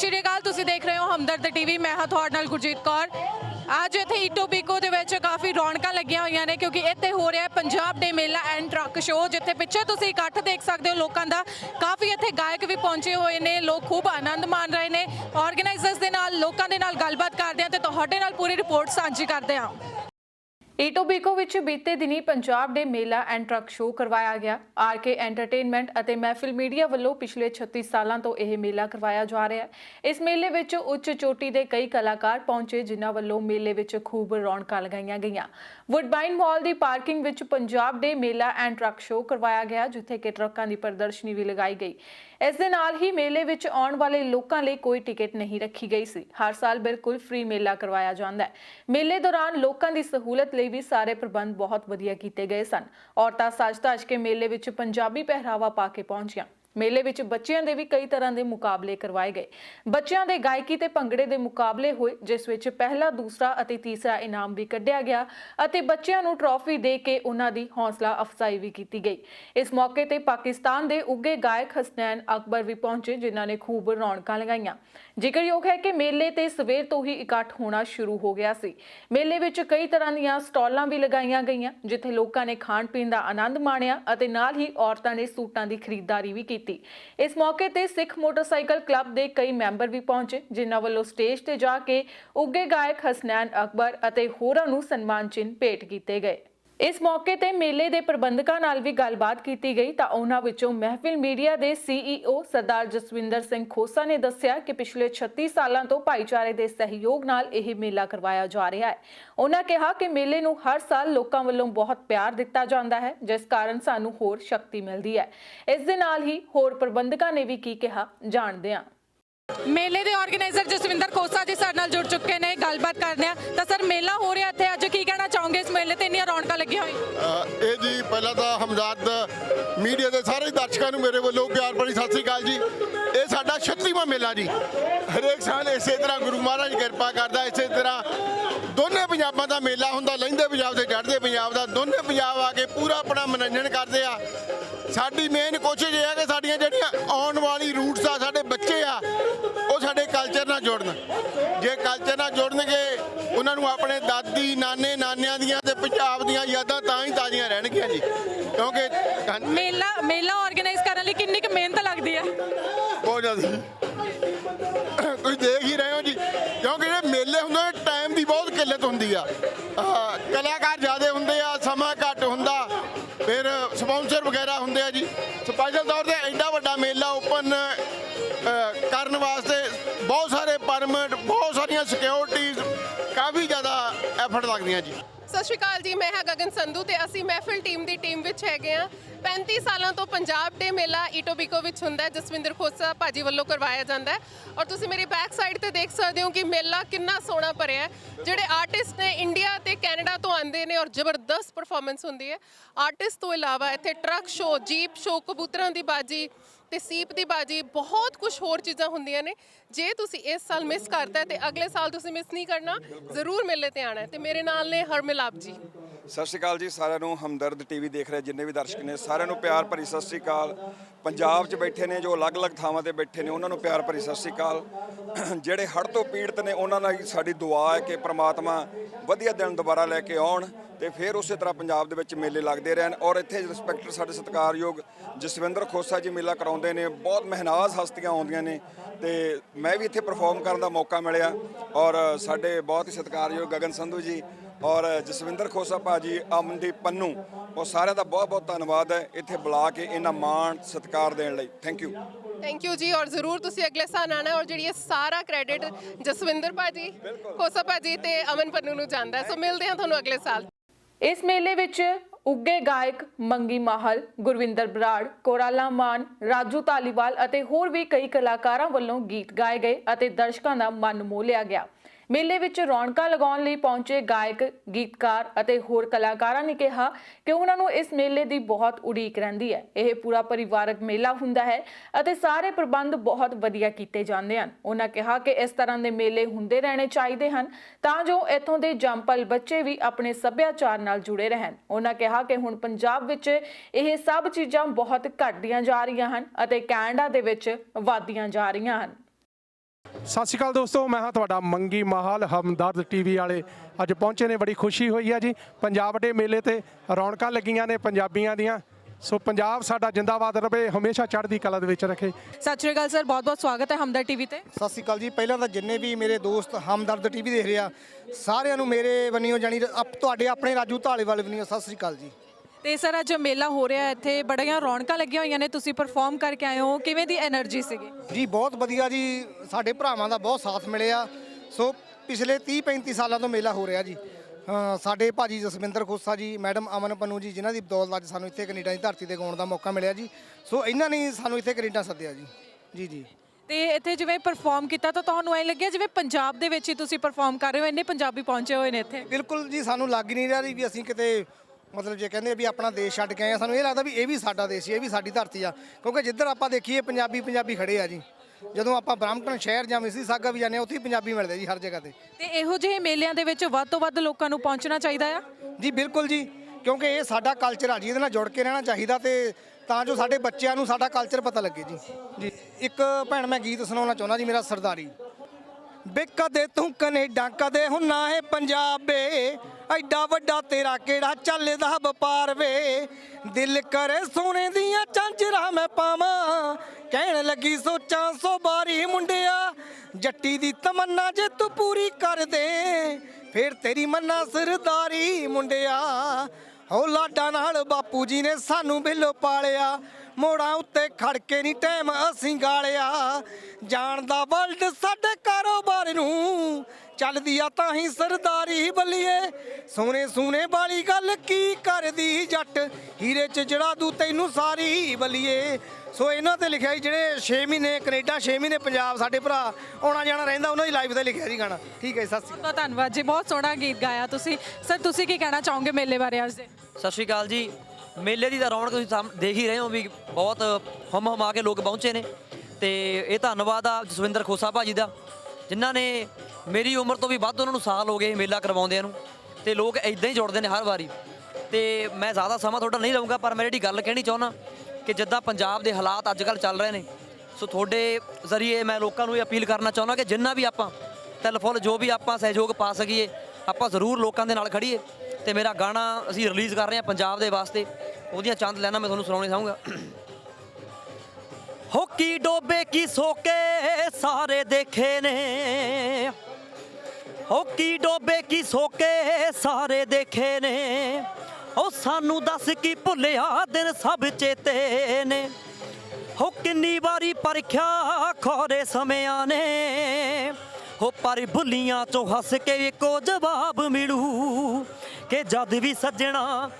ਸਤਿ ਸ਼੍ਰੀ ਅਕਾਲ, ਤੁਸੀਂ ਦੇਖ ਰਹੇ ਹੋ ਹਮਦਰਦ ਟੀਵੀ। ਮੈਂ ਹਾਂ ਤੁਹਾਡੇ ਨਾਲ ਗੁਰਜੀਤ ਕੌਰ। ਅੱਜ ਇੱਥੇ ਈਟੋ ਬੀਕੋ ਦੇ ਵਿੱਚ ਕਾਫੀ ਰੌਣਕਾਂ ਲੱਗੀਆਂ ਹੋਈਆਂ ਨੇ, ਕਿਉਂਕਿ ਇੱਥੇ ਹੋ ਰਿਹਾ ਪੰਜਾਬ ਡੇ ਮੇਲਾ ਐਂਡ ਟਰੱਕ ਸ਼ੋਅ, ਜਿੱਥੇ ਪਿੱਛੇ ਤੁਸੀਂ ਇਕੱਠ ਦੇਖ ਸਕਦੇ ਹੋ ਲੋਕਾਂ ਦਾ। ਕਾਫੀ ਇੱਥੇ ਗਾਇਕ ਵੀ ਪਹੁੰਚੇ ਹੋਏ ਨੇ, ਲੋਕ ਖੂਬ ਆਨੰਦ ਮਾਣ ਰਹੇ ਨੇ। ਆਰਗੇਨਾਈਜ਼ਰਸ ਦੇ ਨਾਲ, ਲੋਕਾਂ ਦੇ ਨਾਲ ਗੱਲਬਾਤ ਕਰਦੇ ਹਾਂ ਤੇ ਤੁਹਾਡੇ ਨਾਲ ਪੂਰੀ ਰਿਪੋਰਟ ਸਾਂਝੀ ਕਰਦੇ ਹਾਂ। ਈਟੋਬੀਕੋ ਵਿੱਚ ਬੀਤੇ ਦਿਨੀ ਪੰਜਾਬ ਦੇ ਮੇਲਾ ਐਂਡ ਟਰੱਕ ਸ਼ੋਅ ਕਰਵਾਇਆ ਗਿਆ। ਆਰਕੇ ਐਂਟਰਟੇਨਮੈਂਟ ਅਤੇ ਮਹਿਫਿਲ ਮੀਡੀਆ ਵੱਲੋਂ ਪਿਛਲੇ 36 ਸਾਲਾਂ ਤੋਂ ਇਹ ਮੇਲਾ ਕਰਵਾਇਆ ਜਾ ਰਿਹਾ ਹੈ। ਇਸ ਮੇਲੇ ਵਿੱਚ ਉੱਚ ਚੋਟੀ ਦੇ ਕਈ ਕਲਾਕਾਰ ਪਹੁੰਚੇ, ਜਿਨ੍ਹਾਂ ਵੱਲੋਂ ਮੇਲੇ ਵਿੱਚ ਖੂਬ ਰੌਣਕਾਂ ਲਗਾਈਆਂ ਗਈਆਂ। ਵੁੱਡਬਾਈਨ ਮਾਲ ਦੀ ਪਾਰਕਿੰਗ ਵਿੱਚ ਪੰਜਾਬ ਦੇ ਮੇਲਾ ਐਂਡ ਟਰੱਕ ਸ਼ੋਅ ਕਰਵਾਇਆ ਗਿਆ, ਜਿੱਥੇ ਕਿ ਟਰੱਕਾਂ ਦੀ ਪ੍ਰਦਰਸ਼ਨੀ ਵੀ ਲਗਾਈ ਗਈ। ਇਸ ਦੇ ਨਾਲ ਹੀ ਮੇਲੇ ਵਿੱਚ ਆਉਣ ਵਾਲੇ ਲੋਕਾਂ ਲਈ ਕੋਈ ਟਿਕਟ ਨਹੀਂ ਰੱਖੀ ਗਈ ਸੀ। ਹਰ ਸਾਲ ਬਿਲਕੁਲ ਫ੍ਰੀ ਮੇਲਾ ਕਰਵਾਇਆ ਜਾਂਦਾ ਹੈ। ਮੇਲੇ ਦੌਰਾਨ ਲੋਕਾਂ ਦੀ ਸਹੂਲਤ ਲਈ ਵੀ ਸਾਰੇ ਪ੍ਰਬੰਧ ਬਹੁਤ ਵਧੀਆ ਕੀਤੇ ਗਏ ਸਨ। ਔਰਤਾਂ ਸੱਜ-ਧੱਜ ਕੇ ਮੇਲੇ ਵਿੱਚ ਪੰਜਾਬੀ ਪਹਿਰਾਵਾ ਪਾ ਕੇ ਪਹੁੰਚੀਆਂ। ਮੇਲੇ ਵਿੱਚ ਬੱਚਿਆਂ ਦੇ ਵੀ ਕਈ ਤਰ੍ਹਾਂ ਦੇ ਮੁਕਾਬਲੇ ਕਰਵਾਏ ਗਏ। ਬੱਚਿਆਂ ਦੇ ਗਾਇਕੀ ਤੇ ਭੰਗੜੇ ਦੇ ਮੁਕਾਬਲੇ ਹੋਏ, ਜਿਸ ਵਿੱਚ ਪਹਿਲਾ, ਦੂਸਰਾ ਅਤੇ ਤੀਸਰਾ ਇਨਾਮ ਵੀ ਕੱਢਿਆ ਗਿਆ ਅਤੇ ਬੱਚਿਆਂ ਨੂੰ ਟਰੋਫੀ ਦੇ ਕੇ ਉਹਨਾਂ ਦੀ ਹੌਸਲਾ ਅਫਜ਼ਾਈ ਵੀ ਕੀਤੀ ਗਈ। ਇਸ ਮੌਕੇ ਤੇ ਪਾਕਿਸਤਾਨ ਦੇ ਉੱਗੇ ਗਾਇਕ ਹਸਨੈਨ ਅਕਬਰ ਵੀ ਪਹੁੰਚੇ, ਜਿਨ੍ਹਾਂ ਨੇ ਖੂਬ ਰੌਣਕਾਂ ਲਗਾਈਆਂ। ਜ਼ਿਕਰਯੋਗ ਹੈ ਕਿ ਮੇਲੇ ਤੇ ਸਵੇਰ ਤੋਂ ਹੀ ਇਕੱਠ ਹੋਣਾ ਸ਼ੁਰੂ ਹੋ ਗਿਆ ਸੀ। ਮੇਲੇ ਵਿੱਚ ਕਈ ਤਰ੍ਹਾਂ ਦੀਆਂ ਸਟਾਲਾਂ ਵੀ ਲਗਾਈਆਂ ਗਈਆਂ, ਜਿੱਥੇ ਲੋਕਾਂ ਨੇ ਖਾਣ ਪੀਣ ਦਾ ਆਨੰਦ ਮਾਣਿਆ ਅਤੇ ਨਾਲ ਹੀ ਔਰਤਾਂ ਨੇ ਸੂਟਾਂ ਦੀ ਖਰੀਦਦਾਰੀ ਵੀ ਕੀਤੀ। ਇਸ ਮੌਕੇ ਤੇ ਸਿੱਖ ਮੋਟਰਸਾਈਕਲ ਕਲੱਬ ਦੇ ਕਈ ਮੈਂਬਰ ਵੀ ਪਹੁੰਚੇ, ਜਿਨ੍ਹਾਂ ਵੱਲੋਂ ਸਟੇਜ ਤੇ ਜਾ ਕੇ ਉੱਗੇ ਗਾਇਕ ਹਸਨੈਨ ਅਕਬਰ ਅਤੇ ਹੋਰਾਂ ਨੂੰ ਸਨਮਾਨ ਚਿੰਨ੍ਹ ਭੇਟ ਕੀਤੇ ਗਏ। ਇਸ ਮੌਕੇ ਤੇ ਮੇਲੇ ਦੇ ਪ੍ਰਬੰਧਕਾਂ ਨਾਲ ਵੀ ਗੱਲਬਾਤ ਕੀਤੀ ਗਈ ਤਾਂ ਉਹਨਾਂ ਵਿੱਚੋਂ ਮਹਿਫਿਲ ਮੀਡੀਆ ਦੇ ਸੀਈਓ ਸਰਦਾਰ ਜਸਵਿੰਦਰ ਸਿੰਘ ਖੋਸਾ ਨੇ ਦੱਸਿਆ ਕਿ ਪਿਛਲੇ 36 ਸਾਲਾਂ ਤੋਂ ਭਾਈਚਾਰੇ ਦੇ ਸਹਿਯੋਗ ਨਾਲ ਇਹ ਮੇਲਾ ਕਰਵਾਇਆ ਜਾ ਰਿਹਾ ਹੈ। ਉਹਨਾਂ ਕਿਹਾ ਕਿ ਮੇਲੇ ਨੂੰ ਹਰ ਸਾਲ ਲੋਕਾਂ ਵੱਲੋਂ ਬਹੁਤ ਪਿਆਰ ਦਿੱਤਾ ਜਾਂਦਾ ਹੈ, ਜਿਸ ਕਾਰਨ ਸਾਨੂੰ ਹੋਰ ਸ਼ਕਤੀ ਮਿਲਦੀ ਹੈ। ਇਸ ਦੇ ਨਾਲ ਹੀ ਹੋਰ ਪ੍ਰਬੰਧਕਾਂ ਨੇ ਵੀ ਕੀ ਕਿਹਾ, ਜਾਣਦੇ ਹਾਂ। ਮੇਲੇ ਦੇ ਆਰਗੇਨਾਈਜ਼ਰ ਜਸਵਿੰਦਰ ਖੋਸਾ ਜੀ ਸਾਡੇ ਨਾਲ ਜੁੜ ਚੁੱਕੇ ਨੇ ਗੱਲਬਾਤ ਕਰਦੇ ਆ ਤਾਂ ਸਰ ਮੇਲਾ ਹੋ ਰਿਹਾ ਇੱਥੇ ਅੱਜ ਕੀ ਕਹਿਣਾ ਚਾਹੋਗੇ ਇਸ ਮੇਲੇ ਤੇ? ਇੰਨੀਆਂ ਰੌਣਕਾਂ ਲੱਗੀਆਂ ਹੋਈਆਂ। ਅ, ਇਹ ਜੀ ਪਹਿਲਾਂ ਤਾਂ ਹਮਜ਼ਾਦ ਮੀਡੀਆ ਦੇ ਸਾਰੇ ਦਰਸ਼ਕਾਂ ਨੂੰ ਮੇਰੇ ਵੱਲੋਂ ਪਿਆਰ ਭਰੀ ਸਤਿ ਸ੍ਰੀ ਅਕਾਲ ਜੀ। 36ਵਾਂ ਮੇਲਾ ਜੀ। ਹਰੇਕ ਸਾਲ ਇਸੇ ਤਰ੍ਹਾਂ ਗੁਰੂ ਮਹਾਰਾਜ ਕਿਰਪਾ ਕਰਦਾ, ਇਸੇ ਤਰ੍ਹਾਂ ਦੋਨੇ ਪੰਜਾਬਾਂ ਦਾ ਮੇਲਾ ਹੁੰਦਾ ਲਹਿੰਦੇ ਪੰਜਾਬ ਤੇ, ਚੜ੍ਹਦੇ ਪੰਜਾਬ ਦਾ। ਦੋਨੇ ਪੰਜਾਬ ਆ ਕੇ ਪੂਰਾ ਆਪਣਾ ਮਨੋਰੰਜਨ ਕਰਦੇ ਆ। ਸਾਡੀ ਮੇਨ ਕੋਸ਼ਿਸ਼ ਇਹ ਹੈ ਕਿ ਸਾਡੀਆਂ ਜਿਹੜੀਆਂ ਆਉਣ ਵਾਲੀ ਰੂਟਸ ਆ, ਸਾਡੇ ਬੱਚੇ ਆ, ਉਹ ਸਾਡੇ ਕਲਚਰ ਨਾਲ ਜੁੜਨ। ਜੇ ਕਲਚਰ ਨਾਲ ਜੁੜਨਗੇ, ਉਹਨਾਂ ਨੂੰ ਆਪਣੇ ਦਾਦੀ, ਨਾਨੇ, ਨਾਨਿਆਂ ਦੀਆਂ ਤੇ ਪੰਜਾਬ ਦੀਆਂ ਯਾਦਾਂ ਤਾਂ ਹੀ ਤਾਜ਼ੀਆਂ ਰਹਿਣਗੀਆਂ ਜੀ। ਕਿਉਂਕਿ ਮੇਲਾ ਮੇਲਾ ਆਰਗੇਨਾਈਜ਼ ਕਰਨ ਲਈ ਕਿੰਨੀ ਕੁ ਮਿਹਨਤ ਲੱਗਦੀ ਹੈ ਬਹੁਤ ਜ਼ਿਆਦਾ ਤੁਸੀਂ ਦੇਖ ਹੀ ਰਹੇ ਹੋ ਜੀ। ਕਿਉਂਕਿ ਜਿਹੜੇ ਮੇਲੇ ਹੁੰਦੇ ਨੇ ਟਾਈਮ ਦੀ ਬਹੁਤ ਕਿੱਲਤ ਹੁੰਦੀ ਆ। ਆਹ, ਕਲਾਕਾਰ ਐਫਰਟ ਲੱਗਦੀਆਂ ਜੀ। ਸਤਿ ਸ਼੍ਰੀ ਅਕਾਲ ਜੀ, ਮੈਂ ਹਾਂ ਗਗਨ ਸੰਧੂ ਤੇ ਅਸੀਂ ਮਹਿਫਿਲ ਟੀਮ ਦੀ ਟੀਮ ਵਿੱਚ ਹੈਗੇ ਆ 35 ਸਾਲਾਂ ਤੋਂ ਪੰਜਾਬ ਡੇ ਮੇਲਾ ਈਟੋਬੀਕੋ ਵਿੱਚ ਹੁੰਦਾ ਹੈ, ਜਸਵਿੰਦਰ ਖੋਸਾ ਭਾਜੀ ਵੱਲੋਂ ਕਰਵਾਇਆ ਜਾਂਦਾ ਹੈ। ਔਰ ਤੁਸੀਂ ਮੇਰੀ ਬੈਕ ਸਾਈਡ ਤੇ ਦੇਖ ਸਕਦੇ ਹੋ ਕਿ ਮੇਲਾ ਕਿੰਨਾ ਸੋਹਣਾ ਭਰਿਆ ਹੈ। ਜਿਹੜੇ ਆਰਟਿਸਟ ਨੇ ਇੰਡੀਆ ਤੇ ਕੈਨੇਡਾ ਤੋਂ ਆਉਂਦੇ ਨੇ ਔਰ ਜ਼ਬਰਦਸਤ ਪਰਫਾਰਮੈਂਸ ਹੁੰਦੀ ਹੈ। ਆਰਟਿਸਟ ਤੋਂ ਇਲਾਵਾ ਇੱਥੇ ਟਰੱਕ ਸ਼ੋ ਜੀਪ ਸ਼ੋ ਕਬੂਤਰਾਂ ਦੀ ਬਾਜੀ ਤੇ ਸੀਪ ਦੀ ਬਾਜੀ, ਬਹੁਤ ਕੁਝ ਹੋਰ ਚੀਜ਼ਾਂ ਹੁੰਦੀਆਂ ਨੇ। ਜੇ ਤੁਸੀਂ ਇਸ ਸਾਲ ਮਿਸ ਕਰਤਾ ਹੈ ਤੇ ਅਗਲੇ ਸਾਲ ਤੁਸੀਂ ਮਿਸ ਨਹੀਂ ਕਰਨਾ, ਜ਼ਰੂਰ ਮੇਲੇ ਤੇ ਆਣਾ ਹੈ। ਤੇ ਮੇਰੇ ਨਾਲ ਨੇ ਹਰਮਿਲਾਪ ਜੀ। ਸਤਿ ਸ਼੍ਰੀ ਅਕਾਲ ਜੀ, ਸਾਰਿਆਂ ਨੂੰ ਹਮਦਰਦ ਟੀਵੀ ਦੇਖ ਰਹੇ ਜਿੰਨੇ ਵੀ ਦਰਸ਼ਕ ਨੇ, ਸਾਰਿਆਂ ਨੂੰ ਪਿਆਰ ਭਰੀ ਸਤਿ ਸ਼੍ਰੀ ਅਕਾਲ। ਪੰਜਾਬ 'ਚ ਬੈਠੇ ਨੇ ਜੋ ਅਲੱਗ-ਅਲੱਗ ਥਾਵਾਂ ਤੇ ਬੈਠੇ ਨੇ, ਉਹਨਾਂ ਨੂੰ ਪਿਆਰ ਭਰੀ ਸਤਿ ਸ਼੍ਰੀ ਅਕਾਲ। ਜਿਹੜੇ ਹੜ੍ਹ ਤੋਂ ਪੀੜਤ ਨੇ, ਉਹਨਾਂ ਨਾਲ ਸਾਡੀ ਦੁਆ ਹੈ ਕਿ ਪ੍ਰਮਾਤਮਾ ਵਧੀਆ ਦਿਨ ਦੁਬਾਰਾ ਲੈ ਕੇ ਆਉਣ ਤੇ ਫਿਰ ਉਸੇ ਤਰ੍ਹਾਂ ਪੰਜਾਬ ਦੇ ਵਿੱਚ ਮੇਲੇ ਲੱਗਦੇ ਰਹਿਣ। ਔਰ ਇੱਥੇ ਰਿਸਪੈਕਟਡ ਸਾਡੇ ਸਤਿਕਾਰਯੋਗ ਜਸਵਿੰਦਰ ਖੋਸਾ ਜੀ ਮੇਲਾ ਕਰਾਉਂਦੇ ਨੇ, ਬਹੁਤ ਮਹਿਨਾਜ਼ ਹਸਤੀਆਂ ਆਉਂਦੀਆਂ ਨੇ ਤੇ ਮੈਂ ਵੀ ਇੱਥੇ ਪਰਫਾਰਮ ਕਰਨ ਦਾ ਮੌਕਾ ਮਿਲਿਆ। ਔਰ ਸਾਡੇ ਬਹੁਤ ਹੀ ਸਤਿਕਾਰਯੋਗ ਗਗਨ ਸੰਧੂ ਜੀ ਔਰ ਜਸਵਿੰਦਰ ਖੋਸਾ ਭਾਜੀ ਅਮਨਦੀਪ ਪੰਨੂ ਉਹ ਸਾਰਿਆਂ ਦਾ ਬਹੁਤ ਬਹੁਤ ਧੰਨਵਾਦ ਹੈ ਇੱਥੇ ਬੁਲਾ ਕੇ ਇਹਨਾਂ ਮਾਣ ਸਤਿਕਾਰ ਦੇਣ ਲਈ। ਥੈਂਕ ਯੂ ਥੈਂਕ ਯੂ ਜੀ ਔਰ ਜ਼ਰੂਰ ਤੁਸੀਂ ਅਗਲੇ ਸਾਲ ਆਣਾ ਔਰ ਜਿਹੜੀ ਇਹ ਸਾਰਾ ਕ੍ਰੈਡਿਟ ਜਸਵਿੰਦਰ ਭਾਜੀ ਖੋਸਾ ਭਾਜੀ ਤੇ ਅਮਨ ਪੰਨੂ ਨੂੰ ਜਾਂਦਾ। ਸੋ ਮਿਲਦੇ ਹਾਂ ਤੁਹਾਨੂੰ ਅਗਲੇ ਸਾਲ। ਇਸ ਮੇਲੇ ਵਿੱਚ ਉੱਗੇ ਗਾਇਕ ਮੰਗੀ ਮਾਹਲ ਗੁਰਵਿੰਦਰ ਬਰਾੜ ਕੋਰਾਲਾ ਮਾਨ ਰਾਜੂ ਧਾਲੀਵਾਲ ਅਤੇ ਹੋਰ ਵੀ ਕਈ ਕਲਾਕਾਰਾਂ ਵੱਲੋਂ ਗੀਤ ਗਾਏ ਗਏ ਅਤੇ ਦਰਸ਼ਕਾਂ ਦਾ ਮਨ ਮੋਹ ਲਿਆ ਗਿਆ। ਮੇਲੇ ਵਿੱਚ ਰੌਣਕਾਂ ਲਗਾਉਣ ਲਈ ਪਹੁੰਚੇ ਗਾਇਕ, ਗੀਤਕਾਰ ਅਤੇ ਹੋਰ ਕਲਾਕਾਰਾਂ ਨੇ ਕਿਹਾ ਕਿ ਉਹਨਾਂ ਨੂੰ ਇਸ ਮੇਲੇ ਦੀ ਬਹੁਤ ਉਡੀਕ ਰਹਿੰਦੀ ਹੈ। ਇਹ ਪੂਰਾ ਪਰਿਵਾਰਕ ਮੇਲਾ ਹੁੰਦਾ ਹੈ ਅਤੇ ਸਾਰੇ ਪ੍ਰਬੰਧ ਬਹੁਤ ਵਧੀਆ ਕੀਤੇ ਜਾਂਦੇ ਹਨ। ਉਹਨਾਂ ਕਿਹਾ ਕਿ ਇਸ ਤਰ੍ਹਾਂ ਦੇ ਮੇਲੇ ਹੁੰਦੇ ਰਹਿਣੇ ਚਾਹੀਦੇ ਹਨ ਤਾਂ ਜੋ ਇੱਥੋਂ ਦੇ ਜੰਪਲ ਬੱਚੇ ਵੀ ਆਪਣੇ ਸੱਭਿਆਚਾਰ ਨਾਲ ਜੁੜੇ ਰਹਿਣ। ਉਹਨਾਂ ਕਿਹਾ ਕਿ ਹੁਣ ਪੰਜਾਬ ਵਿੱਚ ਇਹ ਸਭ ਚੀਜ਼ਾਂ ਬਹੁਤ ਘਟਦੀਆਂ ਜਾ ਰਹੀਆਂ ਹਨ ਅਤੇ ਕੈਨੇਡਾ ਦੇ ਵਿੱਚ ਵਧਦੀਆਂ ਜਾ ਰਹੀਆਂ ਹਨ। ਸਤਿ ਸ਼੍ਰੀ ਅਕਾਲ ਦੋਸਤੋ ਮੈਂ ਹਾਂ ਤੁਹਾਡਾ ਮੰਗੀ ਮਾਹਲ ਹਮਦਰਦ ਟੀਵੀ ਵਾਲੇ। ਅੱਜ ਪਹੁੰਚੇ ਨੇ ਬੜੀ ਖੁਸ਼ੀ ਹੋਈ ਹੈ ਜੀ। ਪੰਜਾਬ ਦੇ ਮੇਲੇ ਤੇ ਰੌਣਕਾਂ ਲੱਗੀਆਂ ਨੇ ਪੰਜਾਬੀਆਂ ਦੀਆਂ। ਸੋ ਪੰਜਾਬ ਸਾਡਾ ਜਿੰਦਾਬਾਦ ਰਵੇ ਹਮੇਸ਼ਾ ਚੜ੍ਹਦੀ ਕਲਾ ਦੇ ਵਿੱਚ ਰੱਖੇ। ਸਤਿ ਸ਼੍ਰੀ ਅਕਾਲ ਸਰ ਬਹੁਤ ਬਹੁਤ ਸਵਾਗਤ ਹੈ ਹਮਦਰ ਟੀਵੀ ਤੇ। ਸਤਿ ਸ਼੍ਰੀ ਅਕਾਲ ਜੀ ਪਹਿਲਾਂ ਤਾਂ ਜਿੰਨੇ ਵੀ ਮੇਰੇ ਦੋਸਤ ਹਮਦਰਦ ਟੀਵੀ ਦੇਖ ਰਿਹਾ ਸਾਰਿਆਂ ਨੂੰ ਮੇਰੇ ਵੰਨਿਓ ਜਾਣੀ ਆਪ- ਤੁਹਾਡੇ ਆਪਣੇ ਰਾਜੂ ਢਾਲੇਵਾਲ ਵੰਨਿਓ ਸਤਿ ਸ਼੍ਰੀ ਅਕਾਲ ਜੀ। ਤੇ ਸਰ ਅੱਜ ਮੇਲਾ ਹੋ ਰਿਹਾ ਇੱਥੇ। ਬੜੀਆਂ ਰੌਣਕਾਂ ਲੱਗੀਆਂ ਹੋਈਆਂ ਨੇ ਤੁਸੀਂ ਪਰਫਾਰਮ ਕਰਕੇ ਆਏ ਹੋ। ਕਿਵੇਂ ਦੀ એનર્ਜੀ ਸੀਗੀ? ਜੀ ਬਹੁਤ ਵਧੀਆ ਜੀ। ਸਾਡੇ ਭਰਾਵਾਂ ਦਾ ਬਹੁਤ ਸਾਥ ਮਿਲਿਆ। ਸੋ ਪਿਛਲੇ 30 35 ਸਾਲਾਂ ਤੋਂ ਮੇਲਾ ਹੋ ਰਿਹਾ ਜੀ। ਅ, ਸਾਡੇ ਭਾਜੀ ਜਸਵਿੰਦਰ ਖੋਸਾ ਜੀ ਮੈਡਮ ਅਮਨ ਪੰਨੂ ਜੀ ਜਿਨ੍ਹਾਂ ਦੀ ਬਦੌਲਤ ਅੱਜ ਸਾਨੂੰ ਇੱਥੇ ਕੈਨੇਡਾ ਦੀ ਧਰਤੀ ਤੇ ਗਾਉਣ ਦਾ ਮੌਕਾ ਮਿਲਿਆ ਜੀ। ਸੋ ਇਹਨਾਂ ਨੇ ਸਾਨੂੰ ਇੱਥੇ ਕੈਨੇਡਾ ਸੱਦਿਆ ਜੀ। ਜੀ ਜੀ। ਤੇ ਇੱਥੇ ਜਿਵੇਂ ਪਰਫਾਰਮ ਕੀਤਾ ਤਾਂ ਤੁਹਾਨੂੰ ਐਂ ਲੱਗਿਆ ਜਿਵੇਂ ਪੰਜਾਬ ਦੇ ਵਿੱਚ ਹੀ ਤੁਸੀਂ ਪਰਫਾਰਮ ਕਰ ਰਹੇ ਹੋ? ਇੰਨੇ ਪੰਜਾਬੀ ਪਹੁੰਚੇ ਹੋਏ ਨੇ ਇੱਥੇ। ਬਿਲਕੁਲ ਜੀ ਸਾਨੂੰ ਲੱਗ ਹੀ ਨਹੀਂ ਰਿਹਾ ਜੀ ਵੀ ਅਸੀਂ ਕਿਤੇ ਮਤਲਬ ਜੇ ਕਹਿੰਦੇ ਵੀ ਆਪਣਾ ਦੇਸ਼ ਛੱਡ ਕੇ ਆਏ ਆ ਸਾਨੂੰ ਇਹ ਲੱਗਦਾ ਵੀ ਇਹ ਵੀ ਸਾਡਾ ਦੇਸ਼ ਹੀ ਇਹ ਵੀ ਸਾਡੀ ਧਰਤੀ ਆ। ਕਿਉਂਕਿ ਜਿੱਧਰ ਆਪਾਂ ਦੇਖੀਏ ਪੰਜਾਬੀ ਪੰਜਾਬੀ ਖੜੇ ਆ ਜੀ। ਜਦੋਂ ਆਪਾਂ ਬ੍ਰਾਹਮਟਨ ਸ਼ਹਿਰ ਜਾਂ ਮਿਸੀ ਸਾਗਾ ਵੀ ਜਾਂਦੇ ਆ ਉੱਥੇ ਹੀ ਪੰਜਾਬੀ ਮਿਲਦੇ ਜੀ ਹਰ ਜਗ੍ਹਾ ਤੇ। ਤੇ ਇਹੋ ਜਿਹੇ ਮੇਲਿਆਂ ਦੇ ਵਿੱਚ ਵੱਧ ਤੋਂ ਵੱਧ ਲੋਕਾਂ ਨੂੰ ਪਹੁੰਚਣਾ ਚਾਹੀਦਾ ਆ? ਜੀ ਬਿਲਕੁਲ ਜੀ। ਕਿਉਂਕਿ ਇਹ ਸਾਡਾ ਕਲਚਰ ਆ ਜੀ ਇਹਦੇ ਨਾਲ ਜੁੜ ਕੇ ਰਹਿਣਾ ਚਾਹੀਦਾ ਤੇ ਤਾਂ ਜੋ ਸਾਡੇ ਬੱਚਿਆਂ ਨੂੰ ਸਾਡਾ ਕਲਚਰ ਪਤਾ ਲੱਗੇ ਜੀ। ਜੀ ਇੱਕ ਭੈਣ ਮੈਂ ਗੀਤ ਸੁਣਾਉਣਾ ਚਾਹੁੰਦਾ ਜੀ ਮੇਰਾ ਸਰਦਾਰੀ। ਬੇ ਕਦੇ ਤੂੰ ਕੈਨੇਡਾ ਕਦੇ ਹੁੰਨਾ ਹੈ ਪੰਜਾਬੇ ਐਡਾ ਵੱਡਾ ਤੇਰਾ ਕਿਹੜਾ ਚੱਲਦਾ ਵਪਾਰ ਵੇ? ਦਿਲ ਕਰੇ ਸੋਨੇ ਦੀਆਂ ਚਾਂਚਰਾਂ ਮੈਂ ਪਾਵਾਂ। ਕਹਿਣ ਲੱਗੀ ਸੋਚਾਂ ਸੋ ਬਾਰੀ ਮੁੰਡਿਆ। ਜੱਟੀ ਦੀ ਤਮੰਨਾ ਜੇ ਤੂੰ ਪੂਰੀ ਕਰ ਦੇ, ਫੇਰ ਤੇਰੀ ਮੰਨਾ ਸਰਦਾਰੀ ਮੁੰਡਿਆ। ਹੋ ਲਾਡਾ ਨਾਲ ਬਾਪੂ ਜੀ ਨੇ ਸਾਨੂੰ ਬਿੱਲੋ ਪਾਲਿਆ। ਮੋੜਾਂ ਉੱਤੇ ਖੜ ਕੇ ਨਹੀਂ ਟਾਈਮ ਅਸੀਂ ਗਾਲਿਆ। ਜਾਣਦਾ ਵਰਲਡ ਸਾਡੇ ਕਾਰੋਬਾਰ ਨੂੰ ਚੱਲਦੀ ਆ ਤਾਂ ਹੀ ਸਰਦਾਰੀ ਬੱਲੀਏ। ਸੋਨੇ ਸੂਨੇ ਵਾਲੀ ਗੱਲ ਕੀ ਕਰਦੀ ਜੱਟ। ਹੀਰੇ ਚ ਜੜਾ ਦੂ ਤੈਨੂੰ ਸਾਰੀ ਬੱਲੀਏ। ਸੋ ਇਹਨਾਂ ਤੇ ਲਿਖਿਆ ਜੀ ਜਿਹੜੇ 6 ਮਹੀਨੇ ਕੈਨੇਡਾ 6 ਮਹੀਨੇ ਪੰਜਾਬ ਸਾਡੇ ਭਰਾ ਆਉਣਾ ਜਾਣਾ ਰਹਿੰਦਾ ਉਹਨਾਂ ਦੀ ਲਾਈਫ ਤੇ ਲਿਖਿਆ ਜੀ ਗਾਣਾ। ਠੀਕ ਹੈ ਜੀ, ਸਤਿ ਸ਼੍ਰੀ ਅਕਾਲ। ਬਹੁਤ ਧੰਨਵਾਦ ਜੀ ਬਹੁਤ ਸੋਹਣਾ ਗੀਤ ਗਾਇਆ ਤੁਸੀਂ। ਸਰ ਤੁਸੀਂ ਕੀ ਕਹਿਣਾ ਚਾਹੋਗੇ ਮੇਲੇ ਬਾਰੇ ਅੱਜ ਦੇ? ਸਤਿ ਸ਼੍ਰੀ ਅਕਾਲ ਜੀ। ਮੇਲੇ ਦੀ ਤਾਂ ਰੌਣਕ ਤੁਸੀਂ ਦੇਖ ਹੀ ਰਹੇ ਹੋ ਵੀ ਬਹੁਤ ਹਮ ਹਮਾ ਕੇ ਲੋਕ ਪਹੁੰਚੇ ਨੇ। ਤੇ ਇਹ ਧੰਨਵਾਦ ਆ ਜਸਵਿੰਦਰ ਖੋਸਾ ਭਾਜੀ ਦਾ ਜਿਨ੍ਹਾਂ ਨੇ ਮੇਰੀ ਉਮਰ ਤੋਂ ਵੀ ਵੱਧ ਉਹਨਾਂ ਨੂੰ ਸਾਲ ਹੋ ਗਏ ਮੇਲਾ ਕਰਵਾਉਂਦਿਆਂ ਨੂੰ। ਤੇ ਲੋਕ ਇਦਾਂ ਹੀ ਜੁੜਦੇ ਨੇ ਹਰ ਵਾਰੀ। ਤੇ ਮੈਂ ਜ਼ਿਆਦਾ ਸਮਾਂ ਤੁਹਾਡਾ ਨਹੀਂ ਲਵਾਂਗਾ ਪਰ ਮੈਂ ਜਿਹੜੀ ਗੱਲ ਕਹਿਣੀ ਚਾਹੁੰਦਾ ਕਿ ਜਿੱਦਾਂ ਪੰਜਾਬ ਦੇ ਹਾਲਾਤ ਅੱਜ ਕੱਲ੍ਹ ਚੱਲ ਰਹੇ ਨੇ, ਸੋ ਤੁਹਾਡੇ ਜ਼ਰੀਏ ਮੈਂ ਲੋਕਾਂ ਨੂੰ ਇਹ ਅਪੀਲ ਕਰਨਾ ਚਾਹੁੰਦਾ ਕਿ ਜਿੰਨਾ ਵੀ ਆਪਾਂ ਤਿਲ ਫੁੱਲ, ਜੋ ਵੀ ਆਪਾਂ ਸਹਿਯੋਗ ਪਾ ਸਕੀਏ, ਆਪਾਂ ਜ਼ਰੂਰ ਲੋਕਾਂ ਦੇ ਨਾਲ ਖੜੀਏ ਤੇ ਮੇਰਾ ਗਾਣਾ ਅਸੀਂ ਰਿਲੀਜ਼ ਕਰ ਰਹੇ ਹਾਂ ਪੰਜਾਬ ਦੇ ਵਾਸਤੇ, ਉਹਦੀਆਂ ਚੰਦ ਲੈਣਾ ਮੈਂ ਤੁਹਾਨੂੰ ਸੁਣਾਉਣੀ ਚਾਹੂੰਗਾ। ਹੋਕੀ ਡੋਬੇ ਕੀ ਸੋਕੇ, ਸਾਰੇ ਦੇਖੇ ਨੇ। ਹੋਕੀ ਡੋਬੇ ਕੀ ਸੋਕੇ, ਸਾਰੇ ਦੇਖੇ ਨੇ। ਉਹ ਸਾਨੂੰ ਦੱਸ ਕੀ ਭੁੱਲਿਆ, ਦਿਨ ਸਭ ਚੇਤੇ ਨੇ। ਹੋ ਕਿੰਨੀ ਵਾਰੀ ਪਰਖਿਆ, ਖੋਰੇ ਸਮਿਆਂ ਨੇ। ਹੋ ਪਰ ਭੁੱਲੀਆਂ ਚੋਂ ਹੱਸ ਕੇ ਇੱਕੋ ਜਵਾਬ ਮਿਲੂ। ਕਿ ਜਦ ਵੀ ਸੱਜਣਾ,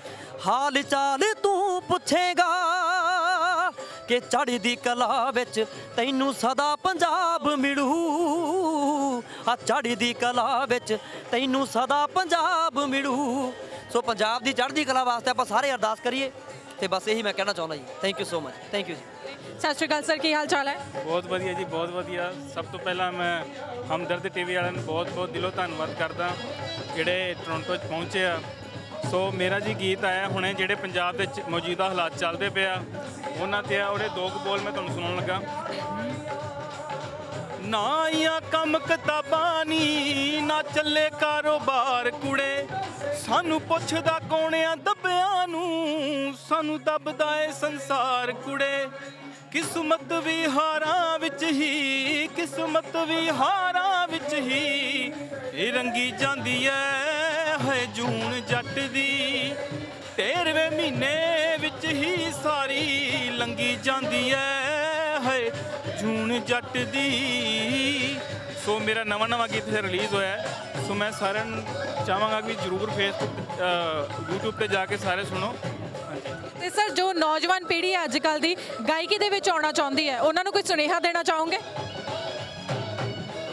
ਹਾਲ ਚਾਲ ਤੂੰ ਪੁੱਛੇਗਾ ਕਿ ਚੜ੍ਹਦੀ ਕਲਾ ਵਿੱਚ ਤੈਨੂੰ ਸਦਾ ਪੰਜਾਬ ਮਿਲੂ। ਆ ਚੜ੍ਹਦੀ ਕਲਾ ਵਿੱਚ ਤੈਨੂੰ ਸਦਾ ਪੰਜਾਬ ਮਿਲੂ। ਸੋ ਪੰਜਾਬ ਦੀ ਚੜ੍ਹਦੀ ਕਲਾ ਵਾਸਤੇ ਆਪਾਂ ਸਾਰੇ ਅਰਦਾਸ ਕਰੀਏ ਤੇ ਬਸ ਇਹੀ ਮੈਂ ਕਹਿਣਾ ਚਾਹੁੰਦਾ ਜੀ। Thank you so much thank you ਜੀ। ਸਤਿ ਸ਼੍ਰੀ ਅਕਾਲ ਸਰ ਕੀ ਹਾਲ ਚਾਲ ਹੈ? ਬਹੁਤ ਵਧੀਆ ਜੀ ਬਹੁਤ ਵਧੀਆ। ਸਭ ਤੋਂ ਪਹਿਲਾਂ ਮੈਂ ਹਮਦਰਦ ਟੀਵੀ ਵਾਲਿਆਂ ਨੂੰ ਬਹੁਤ ਬਹੁਤ ਦਿਲੋਂ ਧੰਨਵਾਦ ਕਰਦਾ। ਜਿਹੜੇ ਟੋਰਾਂਟੋ 'ਚ ਪਹੁੰਚੇ ਆ ਸੋ ਮੇਰਾ ਜੀ ਗੀਤ ਆਇਆ ਹੁਣੇ ਜਿਹੜੇ ਪੰਜਾਬ ਵਿੱਚ ਮੌਜੂਦਾ ਹਾਲਾਤ ਚੱਲਦੇ ਪਿਆ ਉਹਨਾਂ ਤੇ ਆ ਉਹਦੇ ਦੋ ਕੁ ਬੋਲ ਮੈਂ ਤੁਹਾਨੂੰ ਸੁਣਾਉਣ ਲੱਗਾ। ਨਾ ਆ ਕੰਮ ਕਿਤਾਬਾਂ ਨੀ, ਨਾ ਚੱਲੇ ਕਾਰੋਬਾਰ ਕੁੜੇ। ਸਾਨੂੰ ਪੁੱਛਦਾ ਕੋਣਿਆਂ ਦੱਬਿਆਂ ਨੂੰ, ਸਾਨੂੰ ਦੱਬਦਾ ਏ ਸੰਸਾਰ ਕੁੜੇ। ਕਿਸਮਤ ਵੀ ਹਾਰਾਂ ਵਿੱਚ ਹੀ, ਕਿਸਮਤ ਵੀ ਹਾਰਾਂ ਵਿੱਚ ਹੀ, ਇਹ ਰੰਗੀ ਜਾਂਦੀ ਐ ਹੈ ਜੂਨ ਜੱਟ ਦੀ ਤੇਰਵੇਂ ਮਹੀਨੇ ਵਿੱਚ ਹੀ ਸਾਰੀ ਲੰਗੀ ਜਾਂਦੀ ਐ ਹੈ ਜੂਨ ਜੱਟ ਦੀ। ਸੋ ਮੇਰਾ ਨਵਾਂ ਨਵਾਂ ਗੀਤ ਰਿਲੀਜ਼ ਹੋਇਆ ਹੈ। ਸੋ ਮੈਂ ਸਾਰਿਆਂ ਨੂੰ ਚਾਹਾਂਗਾ ਕਿ ਜਰੂਰ ਫੇਸਬੁੱਕ YouTube ਤੇ ਜਾ ਕੇ ਸਾਰੇ ਸੁਣੋ। ਤੇ ਸਰ ਜੋ ਨੌਜਵਾਨ ਪੀੜ੍ਹੀ ਹੈ ਅੱਜ ਕੱਲ ਦੀ ਗਾਇਕੀ ਦੇ ਵਿੱਚ ਆਉਣਾ ਚਾਹੁੰਦੀ ਹੈ ਉਹਨਾਂ ਨੂੰ ਕੋਈ ਸੁਨੇਹਾ ਦੇਣਾ ਚਾਹੋਗੇ?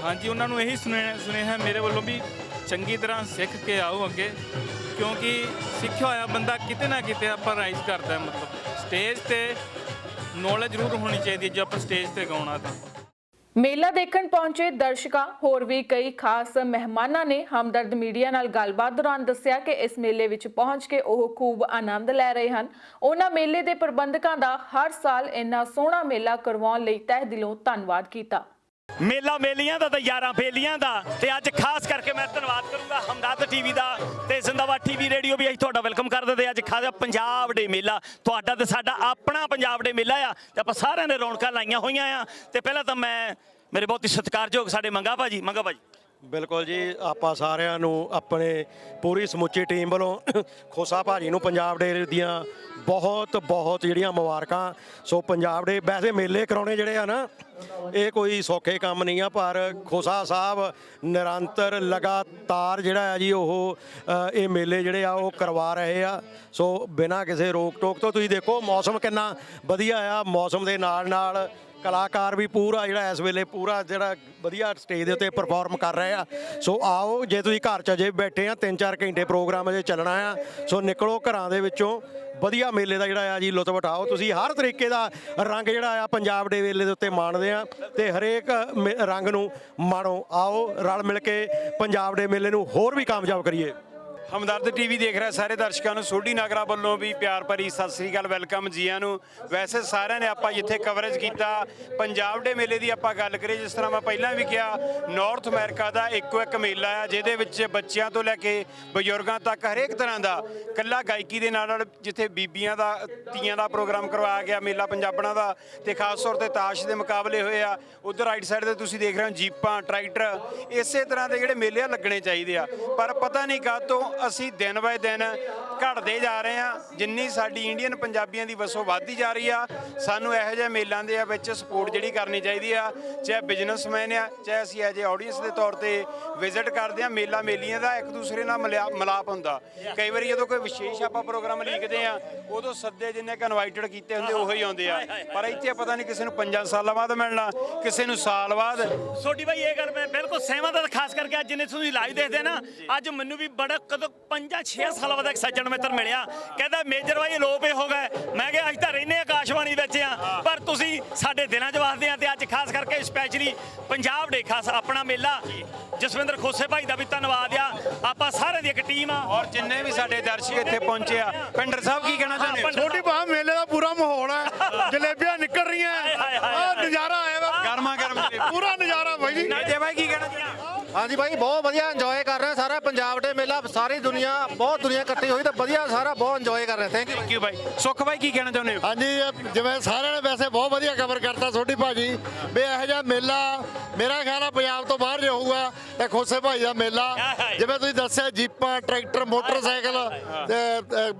ਹਾਂਜੀ ਉਹਨਾਂ ਨੂੰ ਇਹੀ ਸੁਨੇਹਾ ਸੁਨੇਹਾ ਮੇਰੇ ਵੱਲੋਂ ਵੀ ਚੰਗੀ ਤਰ੍ਹਾਂ ਸਿੱਖ ਕੇ ਆਓ ਅੱਗੇ, ਕਿਉਂਕਿ ਸਿੱਖਿਆ ਹੋਇਆ ਬੰਦਾ ਕਿਤੇ ਨਾ ਕਿਤੇ ਆਪਾਂ ਰਾਈਜ਼ ਕਰਦਾ ਹੈ, ਮਤਲਬ ਸਟੇਜ ਤੇ ਨੌਲੇਜ ਜ਼ਰੂਰ ਹੋਣੀ ਚਾਹੀਦੀ ਜੇ ਆਪਾਂ ਸਟੇਜ ਤੇ ਗਾਉਣਾ ਤਾਂ। ਮੇਲਾ ਦੇਖਣ ਪਹੁੰਚੇ ਦਰਸ਼ਕਾਂ, ਹੋਰ ਵੀ ਕਈ ਖਾਸ ਮਹਿਮਾਨਾਂ ਨੇ ਹਮਦਰਦ ਮੀਡੀਆ ਨਾਲ ਗੱਲਬਾਤ ਦੌਰਾਨ ਦੱਸਿਆ ਕਿ ਇਸ ਮੇਲੇ ਵਿੱਚ ਪਹੁੰਚ ਕੇ ਉਹ ਖੂਬ ਆਨੰਦ ਲੈ ਰਹੇ ਹਨ। ਉਹਨਾਂ ਮੇਲੇ ਦੇ ਪ੍ਰਬੰਧਕਾਂ ਦਾ ਹਰ ਸਾਲ ਇੰਨਾ ਸੋਹਣਾ ਮੇਲਾ ਕਰਵਾਉਣ ਲਈ ਤਹਿ ਦਿਲੋਂ ਧੰਨਵਾਦ ਕੀਤਾ। ਮੇਲਾ ਮੇਲੀਆਂ ਦਾ ਤੇ ਯਾਰਾਂ ਫੇਲੀਆਂ ਦਾ। ਤੇ ਅੱਜ ਖਾਸ ਕਰਕੇ ਮੈਂ ਧੰਨਵਾਦ ਕਰੂੰਗਾ ਹਮਦਰਦ ਟੀਵੀ ਦਾ ਤੇ ਜ਼ਿੰਦਾਬਾਦ ਟੀਵੀ ਰੇਡੀਓ ਵੀ ਅਸੀਂ ਤੁਹਾਡਾ ਵੈਲਕਮ ਕਰਦੇ ਤੇ ਅੱਜ ਖਾਸ ਪੰਜਾਬ ਡੇ ਮੇਲਾ। ਤੁਹਾਡਾ ਤੇ ਸਾਡਾ ਆਪਣਾ ਪੰਜਾਬ ਡੇ ਮੇਲਾ ਆ। ਤੇ ਆਪਾਂ ਸਾਰਿਆਂ ਨੇ ਰੌਣਕਾਂ ਲਾਈਆਂ ਹੋਈਆਂ ਆ। ਤੇ ਪਹਿਲਾਂ ਤਾਂ ਮੈਂ ਮੇਰੇ ਬਹੁਤ ਹੀ ਸਤਿਕਾਰਯੋਗ ਸਾਡੇ ਮੰਗਾ ਭਾਜੀ ਮੰਗਾ ਭਾਜੀ। ਬਿਲਕੁਲ ਜੀ, ਆਪਾਂ ਸਾਰਿਆਂ ਨੂੰ ਆਪਣੇ ਪੂਰੀ ਸਮੁੱਚੀ ਟੀਮ ਵੱਲੋਂ ਖੋਸਾ ਭਾਜੀ ਨੂੰ ਪੰਜਾਬ ਡੇ ਦੀਆਂ ਬਹੁਤ ਬਹੁਤ ਜਿਹੜੀਆਂ ਮੁਬਾਰਕਾਂ। ਸੋ ਪੰਜਾਬ ਦੇ ਵੈਸੇ ਮੇਲੇ ਕਰਾਉਣੇ ਜਿਹੜੇ ਆ ਨਾ ਇਹ ਕੋਈ ਸੌਖੇ ਕੰਮ ਨਹੀਂ ਆ ਪਰ ਖੋਸਾ ਸਾਹਿਬ ਨਿਰੰਤਰ ਲਗਾਤਾਰ ਜਿਹੜਾ ਆ ਜੀ ਉਹ ਅ, ਇਹ ਮੇਲੇ ਜਿਹੜੇ ਆ ਉਹ ਕਰਵਾ ਰਹੇ ਆ। ਸੋ ਬਿਨਾਂ ਕਿਸੇ ਰੋਕ ਟੋਕ ਤੋਂ ਤੁਸੀਂ ਦੇਖੋ ਮੌਸਮ ਕਿੰਨਾ ਵਧੀਆ ਆ ਮੌਸਮ ਦੇ ਨਾਲ ਨਾਲ ਕਲਾਕਾਰ ਵੀ ਪੂਰਾ ਜਿਹੜਾ ਇਸ ਵੇਲੇ ਪੂਰਾ ਜਿਹੜਾ ਵਧੀਆ ਸਟੇਜ ਦੇ ਉੱਤੇ ਪਰਫਾਰਮ ਕਰ ਰਹੇ ਆ। ਸੋ ਆਓ, ਜੇ ਤੁਸੀਂ ਘਰ 'ਚ ਅਜੇ ਬੈਠੇ ਆ 3-4 ਘੰਟੇ ਪ੍ਰੋਗਰਾਮ ਅਜੇ ਚੱਲਣਾ ਆ। ਸੋ ਨਿਕਲੋ ਘਰਾਂ ਦੇ ਵਿੱਚੋਂ। ਵਧੀਆ ਮੇਲੇ ਦਾ ਜਿਹੜਾ ਆ ਜੀ, ਲੁਤਫ ਉਠਾਓ। ਤੁਸੀਂ ਹਰ ਤਰੀਕੇ ਦਾ ਰੰਗ ਜਿਹੜਾ ਆ, ਪੰਜਾਬ ਦੇ ਮੇਲੇ ਦੇ ਉੱਤੇ ਮਾਣਦੇ ਆ ਤੇ ਹਰੇਕ ਮੇ- ਰੰਗ ਨੂੰ ਮਾਣੋ। ਆਓ, ਰਲ ਮਿਲ ਕੇ ਪੰਜਾਬ ਦੇ ਮੇਲੇ ਨੂੰ ਹੋਰ ਵੀ ਕਾਮਯਾਬ ਕਰੀਏ। ਹਮਦਰਦ ਟੀਵੀ ਦੇਖ ਰਿਹਾ ਸਾਰੇ ਦਰਸ਼ਕਾਂ ਨੂੰ, ਸੋਢੀ ਨਗਰਾ ਵੱਲੋਂ ਵੀ ਪਿਆਰ ਭਰੀ ਸਤਿ ਸ੍ਰੀ ਅਕਾਲ, ਵੈਲਕਮ ਜੀਆਂ ਨੂੰ। ਵੈਸੇ ਸਾਰਿਆਂ ਨੇ ਆਪਾਂ ਜਿੱਥੇ ਕਵਰੇਜ ਕੀਤਾ, ਪੰਜਾਬ ਦੇ ਮੇਲੇ ਦੀ ਆਪਾਂ ਗੱਲ ਕਰੀਏ, ਜਿਸ ਤਰ੍ਹਾਂ ਮੈਂ ਪਹਿਲਾਂ ਵੀ ਕਿਹਾ ਨਾਰਥ ਅਮਰੀਕਾ ਦਾ ਇੱਕੋ ਇੱਕ ਮੇਲਾ ਆ, ਜਿਹਦੇ ਵਿੱਚ ਬੱਚਿਆਂ ਤੋਂ ਲੈ ਕੇ ਬਜ਼ੁਰਗਾਂ ਤੱਕ ਹਰੇਕ ਤਰ੍ਹਾਂ ਦਾ ਕੱਲਾ ਗਾਇਕੀ ਦੇ ਨਾਲ ਨਾਲ ਜਿੱਥੇ ਬੀਬੀਆਂ ਦਾ, ਤੀਆਂ ਦਾ ਪ੍ਰੋਗਰਾਮ ਕਰਵਾਇਆ ਗਿਆ, ਮੇਲਾ ਪੰਜਾਬਣਾ ਦਾ, ਤੇ ਖਾਸ ਤੌਰ ਤੇ ਤਾਸ਼ ਦੇ ਮੁਕਾਬਲੇ ਹੋਏ ਆ। ਉਧਰ ਰਾਈਟ ਸਾਈਡ ਤੇ ਤੁਸੀਂ ਦੇਖ ਰਹੇ ਹੋ ਜੀਪਾਂ, ਟਰੈਕਟਰ, ਇਸੇ ਤਰ੍ਹਾਂ ਦੇ ਜਿਹੜੇ ਮੇਲੇ ਆ, ਲੱਗਣੇ ਚਾਹੀਦੇ ਆ। ਪਰ ਪਤਾ ਨਹੀਂ ਕਾਹਤੋਂ ਅਸੀਂ ਦਿਨ ਬਾਏ ਦਿਨ ਘਟਦੇ ਜਾ ਰਹੇ ਆ ਜਿੰਨੀ ਸਾਡੀ ਇੰਡੀਅਨ ਪੰਜਾਬੀਆਂ ਦੀ ਵਸੋਂ ਵੱਧਦੀ ਜਾ ਰਹੀ ਆ ਸਾਨੂੰ ਇਹੋ ਜਿਹੇ ਮੇਲਾਂ ਦੇ ਵਿੱਚ ਸਪੋਰਟ ਜਿਹੜੀ ਕਰਨੀ ਚਾਹੀਦੀ ਆ। ਚਾਹੇ ਬਿਜ਼ਨਸਮੈਨ ਆ ਚਾਹੇ ਅਸੀਂ ਐਜ ਆਡੀਅנס ਦੇ ਤੌਰ ਤੇ ਵਿਜ਼ਿਟ ਕਰਦੇ ਆ ਮੇਲਾ ਮੇਲੀਆਂ ਦਾ ਇੱਕ ਦੂਸਰੇ ਨਾਲ ਮਿਲਾਪ ਹੁੰਦਾ। ਕਈ ਵਾਰੀ ਜਦੋਂ ਕੋਈ ਵਿਸ਼ੇਸ਼ ਆਪਾਂ ਪ੍ਰੋਗਰਾਮ ਲਿਖਦੇ ਆ ਉਦੋਂ ਸੱਦੇ ਜਿੰਨੇ ਕ ਇਨਵਾਈਟਡ ਕੀਤੇ ਹੁੰਦੇ ਉਹੀ ਆਉਂਦੇ ਆ। ਪਰ ਇੱਥੇ ਪਤਾ ਨਹੀਂ ਕਿਸੇ ਨੂੰ 5 ਸਾਲਾਂ ਬਾਅਦ ਮਿਲਣਾ ਕਿਸੇ ਨੂੰ ਸਾਲ ਬਾਅਦ। ਛੋਟੀ ਭਾਈ ਇਹ ਗੱਲ ਮੈਂ ਬਿਲਕੁਲ ਸਹਿਮਤ ਹਾਂ ਖਾਸ ਕਰਕੇ ਅੱਜ ਜਿੰਨੇ ਤੁਸੀਂ ਲਾਈਵ ਦੇਖਦੇ ਨਾ ਅੱਜ ਮੈਨੂੰ ਵੀ ਬੜਾ ਕਦੋਂ 5-6 ਸਾਲਾਂ ਬਾਅਦ ਇੱਕ ਸੱਜਣ ਮਿੱਤਰ ਮਿਲਿਆ। ਕਹਿੰਦਾ ਮੇਜਰ ਭਾਈ ਲੋਪ ਹੀ ਹੋ ਗਏ। ਮੈਂ ਕਿਹਾ ਅੱਜ ਤਾਂ ਰਹਿੰਦੇ ਆਕਾਸ਼ਵਾਣੀ ਵਿੱਚ ਆ। ਪਰ ਤੁਸੀਂ ਸਾਡੇ ਦਿਲਾਂ 'ਚ ਵਸਦੇ ਆ ਤੇ ਅੱਜ ਖਾਸ ਕਰਕੇ ਸਪੈਸ਼ਲੀ ਪੰਜਾਬ ਦੇ ਖਾਸ ਆਪਣਾ ਮੇਲਾ ਜਸਵਿੰਦਰ ਖੋਸੇ ਭਾਈ ਦਾ ਵੀ ਧੰਨਵਾਦ ਆ। ਆਪਾਂ ਸਾਰੇ ਦੀ ਇੱਕ ਟੀਮ ਆ। ਔਰ ਜਿੰਨੇ ਵੀ ਸਾਡੇ ਦਰਸ਼ਕ ਇੱਥੇ ਪਹੁੰਚੇ ਆ ਪਿੰਡਰ ਸਾਹਿਬ ਕੀ ਕਹਿਣਾ ਚਾਹੁੰਦੇ ਹੋ? ਛੋਟੀ ਭਾ ਮੇਲੇ ਦਾ ਪੂਰਾ ਮਾਹੌਲ ਹੈ ਜਲੇਬੀਆਂ ਨਿਕਲ ਰਹੀਆਂ ਆਹ ਨਜ਼ਾਰਾ ਆਇਆ ਗਰਮਾ ਗਰਮ ਪੂਰਾ ਨਜ਼ਾਰਾ ਬਾਈ ਜੀ। ਨਾਜੇ ਭਾਈ ਕੀ ਕਹਿਣਾ ਚਾਹੁੰਦੇ ਹਾਂਜੀ ਬਾਈ ਬਹੁਤ ਵਧੀਆ ਇੰਜੋਏ ਕਰ ਰਹੇ ਸਾਰਾ ਪੰਜਾਬ ਦੇ ਮੇਲਾ ਸਾਰੀ ਦੁਨੀਆ ਬਹੁਤ ਦੁਨੀਆ ਇਕੱਠੀ ਹੋਈ ਤਾਂ ਵਧੀਆ ਸਾਰਾ ਬਹੁਤ ਇੰਜੋਏ ਕਰ ਰਹੇ ਥੈਂਕ ਯੂ ਥੈਂਕ ਯੂ ਭਾਈ ਸੁਖ ਭਾਈ ਕੀ ਕਹਿਣਾ ਚਾਹੁੰਦੇ ਹੋ? ਹਾਂਜੀ ਇਹ ਜਿਵੇਂ ਸਾਰਿਆਂ ਨੇ ਵੈਸੇ ਬਹੁਤ ਵਧੀਆ ਕਵਰ ਕਰਤਾ ਛੋਟੀ ਭਾਜੀ। ਵੀ ਇਹੋ ਜਿਹਾ ਮੇਲਾ ਮੇਰਾ ਖਿਆਲ ਆ ਪੰਜਾਬ ਤੋਂ ਬਾਹਰ ਜੇ ਹੋਊਗਾ ਇਹ ਖੋਸੇ ਭਾਈ ਦਾ ਮੇਲਾ ਜਿਵੇਂ ਤੁਸੀਂ ਦੱਸਿਆ ਜੀਪਾਂ ਟਰੈਕਟਰ ਮੋਟਰਸਾਈਕਲ ਤੇ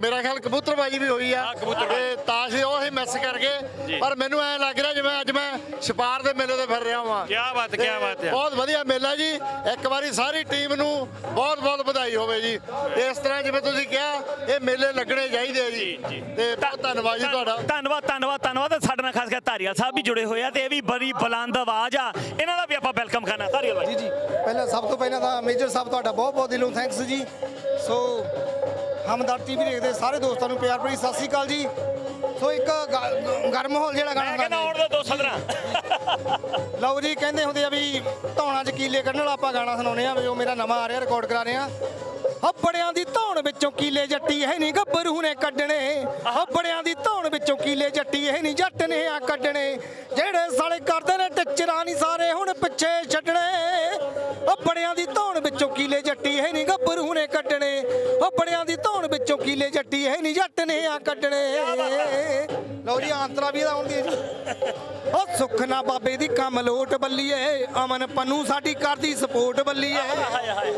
ਮੇਰਾ ਖਿਆਲ ਕਬੂਤਰਬਾਜੀ ਵੀ ਹੋਈ ਆ। ਤੇ ਤਾਸ਼ ਉਹ ਹੀ ਮਿਸ ਕਰ ਗਏ ਪਰ ਮੈਨੂੰ ਐ ਲੱਗ ਰਿਹਾ ਜਿਵੇਂ ਅੱਜ ਮੈਂ ਛਪਾਰ ਦੇ ਮੇਲੇ ਤੇ ਫਿਰ ਰਿਹਾ ਹਾਂ ਕਿਆ ਬਾਤ, ਕਿਆ ਬਾਤ ਹੈ। ਬਹੁਤ ਵਧੀਆ ਮੇਲਾ ਜੀ। ਇੱਕ ਵਾਰੀ ਸਾਰੀ ਟੀਮ ਨੂੰ ਬਹੁਤ ਬਹੁਤ ਵਧਾਈ ਹੋਵੇ ਜੀ। ਇਸ ਤਰ੍ਹਾਂ ਜਿਵੇਂ ਤੁਸੀਂ ਕਿਹਾ ਇਹ ਮੇਲੇ ਲੱਗਣੇ ਚਾਹੀਦੇ ਆ ਜੀ। ਤੇ ਬਹੁਤ ਧੰਨਵਾਦ ਜੀ ਤੁਹਾਡਾ। ਧੰਨਵਾਦ ਧੰਨਵਾਦ ਧੰਨਵਾਦ। ਸਾਡੇ ਨਾਲ ਖਾਸ ਕਰਕੇ ਧਾਰੀਵਾਲ ਸਾਹਿਬ ਵੀ ਜੁੜੇ ਹੋਏ ਆ ਤੇ ਇਹ ਵੀ ਬੜੀ ਬੁਲੰਦ ਆਵਾਜ਼ ਆ। ਇਹਨਾਂ ਦਾ ਵੀ ਆਪਾਂ ਵੈਲਕਮ ਕਰਨਾ। ਧਾਰੀਵਾਲ ਭਾਈ। ਜੀ ਜੀ। ਪਹਿਲਾਂ ਸਭ ਤੋਂ ਪਹਿਲਾਂ ਤਾਂ ਮੇਜਰ ਸਾਹਿਬ ਤੁਹਾਡਾ ਬਹੁਤ ਬਹੁਤ ਦਿਲੋਂ ਥੈਂਕਸ ਜੀ। ਸੋ ਹਮਦਰ ਟੀਵੀ ਦੇਖਦੇ ਸਾਰੇ ਦੋਸਤਾਂ ਨੂੰ ਪਿਆਰ ਭਰੀ ਸਤਿ ਸ੍ਰੀ ਅਕਾਲ ਜੀ। ਸੋ ਇੱਕ ਗ- ਗਰਮ ਮਾਹੌਲ ਜਿਹੜਾ ਗਾਣਾ ਮੈਂ ਕਹਿੰਦਾ ਆਉਣ ਦੋ ਦੋ ਸਦਰਾਂ। ਲਓ ਜੀ ਕਹਿੰਦੇ ਹੁੰਦੇ ਆ ਵੀ ਧੌਣਾ ਚ ਕੀਲੇ ਕੱਢਣ ਵਾਲਾ ਆਪਾਂ ਗਾਣਾ ਸੁਣਾਉਨੇ ਆ ਵੀ ਜੋ ਮੇਰਾ ਨਵਾਂ ਆ ਰਿਹਾ ਰਿਕਾਰਡ ਕਰਾ ਰਹੇ ਆ। ਹੱਬੜਿਆਂ ਦੀ ਧੌਣ ਵਿੱਚੋਂ ਕੀਲੇ ਜੱਟੀ ਹੈ ਨਹੀਂ ਗੱਭਰੂ ਨੇ ਕੱਢਣੇ। ਹੱਬੜਿਆਂ ਦੀ ਧੌਣ ਵਿੱਚੋਂ ਕੀਲੇ ਜੱਟੀ ਹੈ ਨਹੀਂ ਜੱਟ ਨੇ ਆ ਕੱਢਣੇ। ਜਿਹੜੇ ਸਾਲੇ ਕਰਦੇ ਨੇ ਟੱਚਰਾਂ ਨਹੀਂ ਸਾਰੇ ਹੁਣ ਪਿੱਛੇ ਛੱਡਣੇ। ਹੱਬੜਿਆਂ ਦੀ ਧੌਣ ਵਿੱਚੋਂ ਕੀਲੇ ਜੱਟੀ ਹੈ ਨਹੀਂ ਗੱਭਰੂ ਨੇ ਕੱਢਣੇ। ਹੱਬੜਿਆਂ ਦੀ ਧੌਣ ਵਿੱਚੋਂ ਕੀਲੇ ਜੱਟੀ ਹੈ ਨਹੀਂ ਜੱਟ ਨੇ ਆ ਕੱਢਣੇ। ਲਓ ਜੀ ਆਂਤਰਾ ਵੀ ਇਹਦਾ ਆਉਂਦੀ ਹੈ ਜੀ ਉਹ ਸੁੱਖ ਨਾ ਬਾਬੇ ਦੀ ਕੰਮ ਲੋਟ ਬੱਲੀਏ। ਅਮਨ ਪੰਨੂ ਸਾਡੀ ਕਰਦੀ ਸਪੋਰਟ ਬੱਲੀਏ।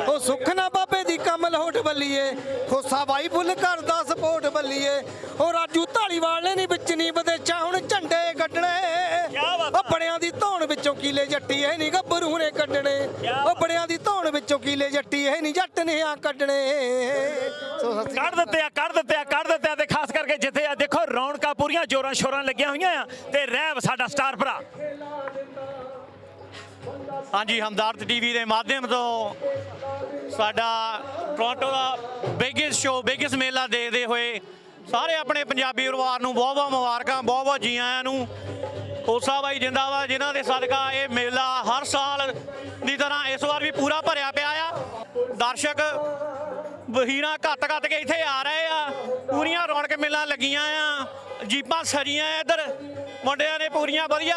ਉਹ ਸੁੱਖ ਨਾ ਬਾਬੇ ਦੀ ਕੰਮ ਲੋਟ ਬੱਲੀਏ ਖੋਸਾ ਬਾਈ ਫੁੱਲ ਕਰਦਾ ਸਪੋਰਟ ਬੱਲੀਏ। ਉਹ ਰਾਜੂ ਢਾਲੀਵਾਲ ਨੇ ਨਹੀਂ ਵਿੱਚ ਨਹੀਂ ਵਿਦੇਸ਼ਾਂ ਹੁਣ ਝੰਡੇ ਕੱਢਣੇ। ਉਹ ਬੜਿਆਂ ਦੀ ਧੌਣ ਵਿੱਚੋਂ ਕੀਲੇ ਜੱਟੀ ਐ ਨਹੀਂ ਗੱਭਰੂ ਨੇ ਕੱਢਣੇ। ਉਹ ਬੜਿਆਂ ਦੀ ਧੌਣ ਵਿੱਚੋਂ ਕੀਲੇ ਜੱਟੀ ਐ ਨਹੀਂ ਜੱਟ ਨੇ ਆ ਕੱਢਣੇ ਕੱਢ ਦਿੱਤੇ ਆ ਕੱਢ ਦਿੱਤੇ ਆ ਕੱਢ ਦਿੱਤੇ ਆ ਤੇ ਖਾਸ ਕਰਕੇ ਜਿੱਥੇ ਆ ਦੇਖੋ ਰੌਣਕਾਂ ਪੂਰੀਆਂ ਜੋਰਾਂ ਸ਼ੋਰਾਂ ਲੱਗੀਆਂ ਹੋਈਆਂ ਆ ਤੇ ਰਹਿਬ ਸਾਡਾ ਸਟਾਰ ਭਰਾ। ਹਾਂਜੀ, ਹਮਦਰਦ ਟੀਵੀ ਦੇ ਮਾਧਿਅਮ ਤੋਂ ਸਾਡਾ ਟੋਰਾਂਟੋ ਦਾ ਬਿਗੇਸਟ ਸ਼ੋ ਬਿਗੇਸਟ ਮੇਲਾ ਦੇਖਦੇ ਹੋਏ ਸਾਰੇ ਆਪਣੇ ਪੰਜਾਬੀ ਪਰਿਵਾਰ ਨੂੰ ਬਹੁਤ ਬਹੁਤ ਮੁਬਾਰਕਾਂ, ਬਹੁਤ ਬਹੁਤ ਜੀ ਆਇਆਂ ਨੂੰ। ਖੋਸਾ ਬਾਈ ਜਿੰਦਾਬਾਦ, ਜਿਨ੍ਹਾਂ ਦੇ ਸਦਕਾ ਇਹ ਮੇਲਾ ਹਰ ਸਾਲ ਦੀ ਤਰ੍ਹਾਂ ਇਸ ਵਾਰ ਵੀ ਪੂਰਾ ਭਰਿਆ ਪਿਆ ਆ। ਦਰਸ਼ਕ ਵਹੀਰਾਂ ਘੱਟ ਘੱਟ ਕੇ ਇੱਥੇ ਆ ਰਹੇ ਆ। ਪੂਰੀਆਂ ਰੌਣਕ ਮੇਲਾ ਲੱਗੀਆਂ ਆ। ਜੀਪਾਂ ਸਜੀਆਂ ਇੱਧਰ। ਮੁੰਡਿਆਂ ਨੇ ਪੂਰੀਆਂ ਵਧੀਆ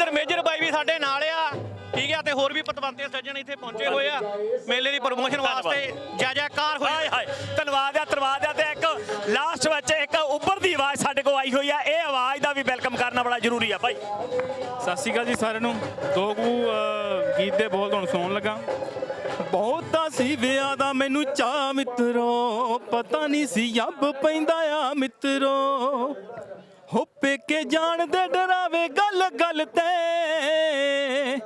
ਇੱਧਰ ਮੇਜਰ ਬਾਈ ਵੀ ਸਾਡੇ ਨਾਲ ਆ। ਠੀਕ ਹੈ ਤੇ ਹੋਰ ਵੀ ਪਤਵੰਤੇ ਸੱਜਣ ਇੱਥੇ ਪਹੁੰਚੇ ਹੋਏ ਆ। ਮੇਲੇ ਦੀ ਪ੍ਰੋਮੋਸ਼ਨ ਵਾਸਤੇ ਜੈ ਜੈਕਾਰ ਹਾਏ ਹੋਈ। ਹਾਏ ਧੰਨਵਾਦ ਆ ਧੰਨਵਾਦ ਆ ਤੇ ਇੱਕ ਲਾਸਟ ਵਿੱਚ ਇੱਕ ਉੱਭਰਦੀ ਆਵਾਜ਼ ਸਾਡੇ ਕੋਲ ਆਈ ਹੋਈ ਆ। ਇਹ ਆਵਾਜ਼ ਦਾ ਵੀ ਵੈਲਕਮ ਕਰਨਾ ਬੜਾ ਜ਼ਰੂਰੀ ਆ ਭਾਈ ਸਤਿ ਸ਼੍ਰੀ ਅਕਾਲ ਜੀ ਸਾਰਿਆਂ ਨੂੰ। ਦੋ ਕੁ ਅਹ, ਗੀਤ ਦੇ ਬੋਲ ਤੁਹਾਨੂੰ ਸੁਣਾਉਣ ਲੱਗਾ। ਬਹੁਤਾ ਸੀ ਵਿਆਹ ਦਾ ਮੈਨੂੰ ਚਾਹ ਮਿੱਤਰੋ। ਪਤਾ ਨਹੀਂ ਸੀ ਅੱਬ ਪੈਂਦਾ ਆ ਮਿੱਤਰੋ। ਹੋ ਪੇਕੇ ਜਾਣ ਦੇ ਡਰਾਵੇ ਗੱਲ ਗੱਲ ਤੇ।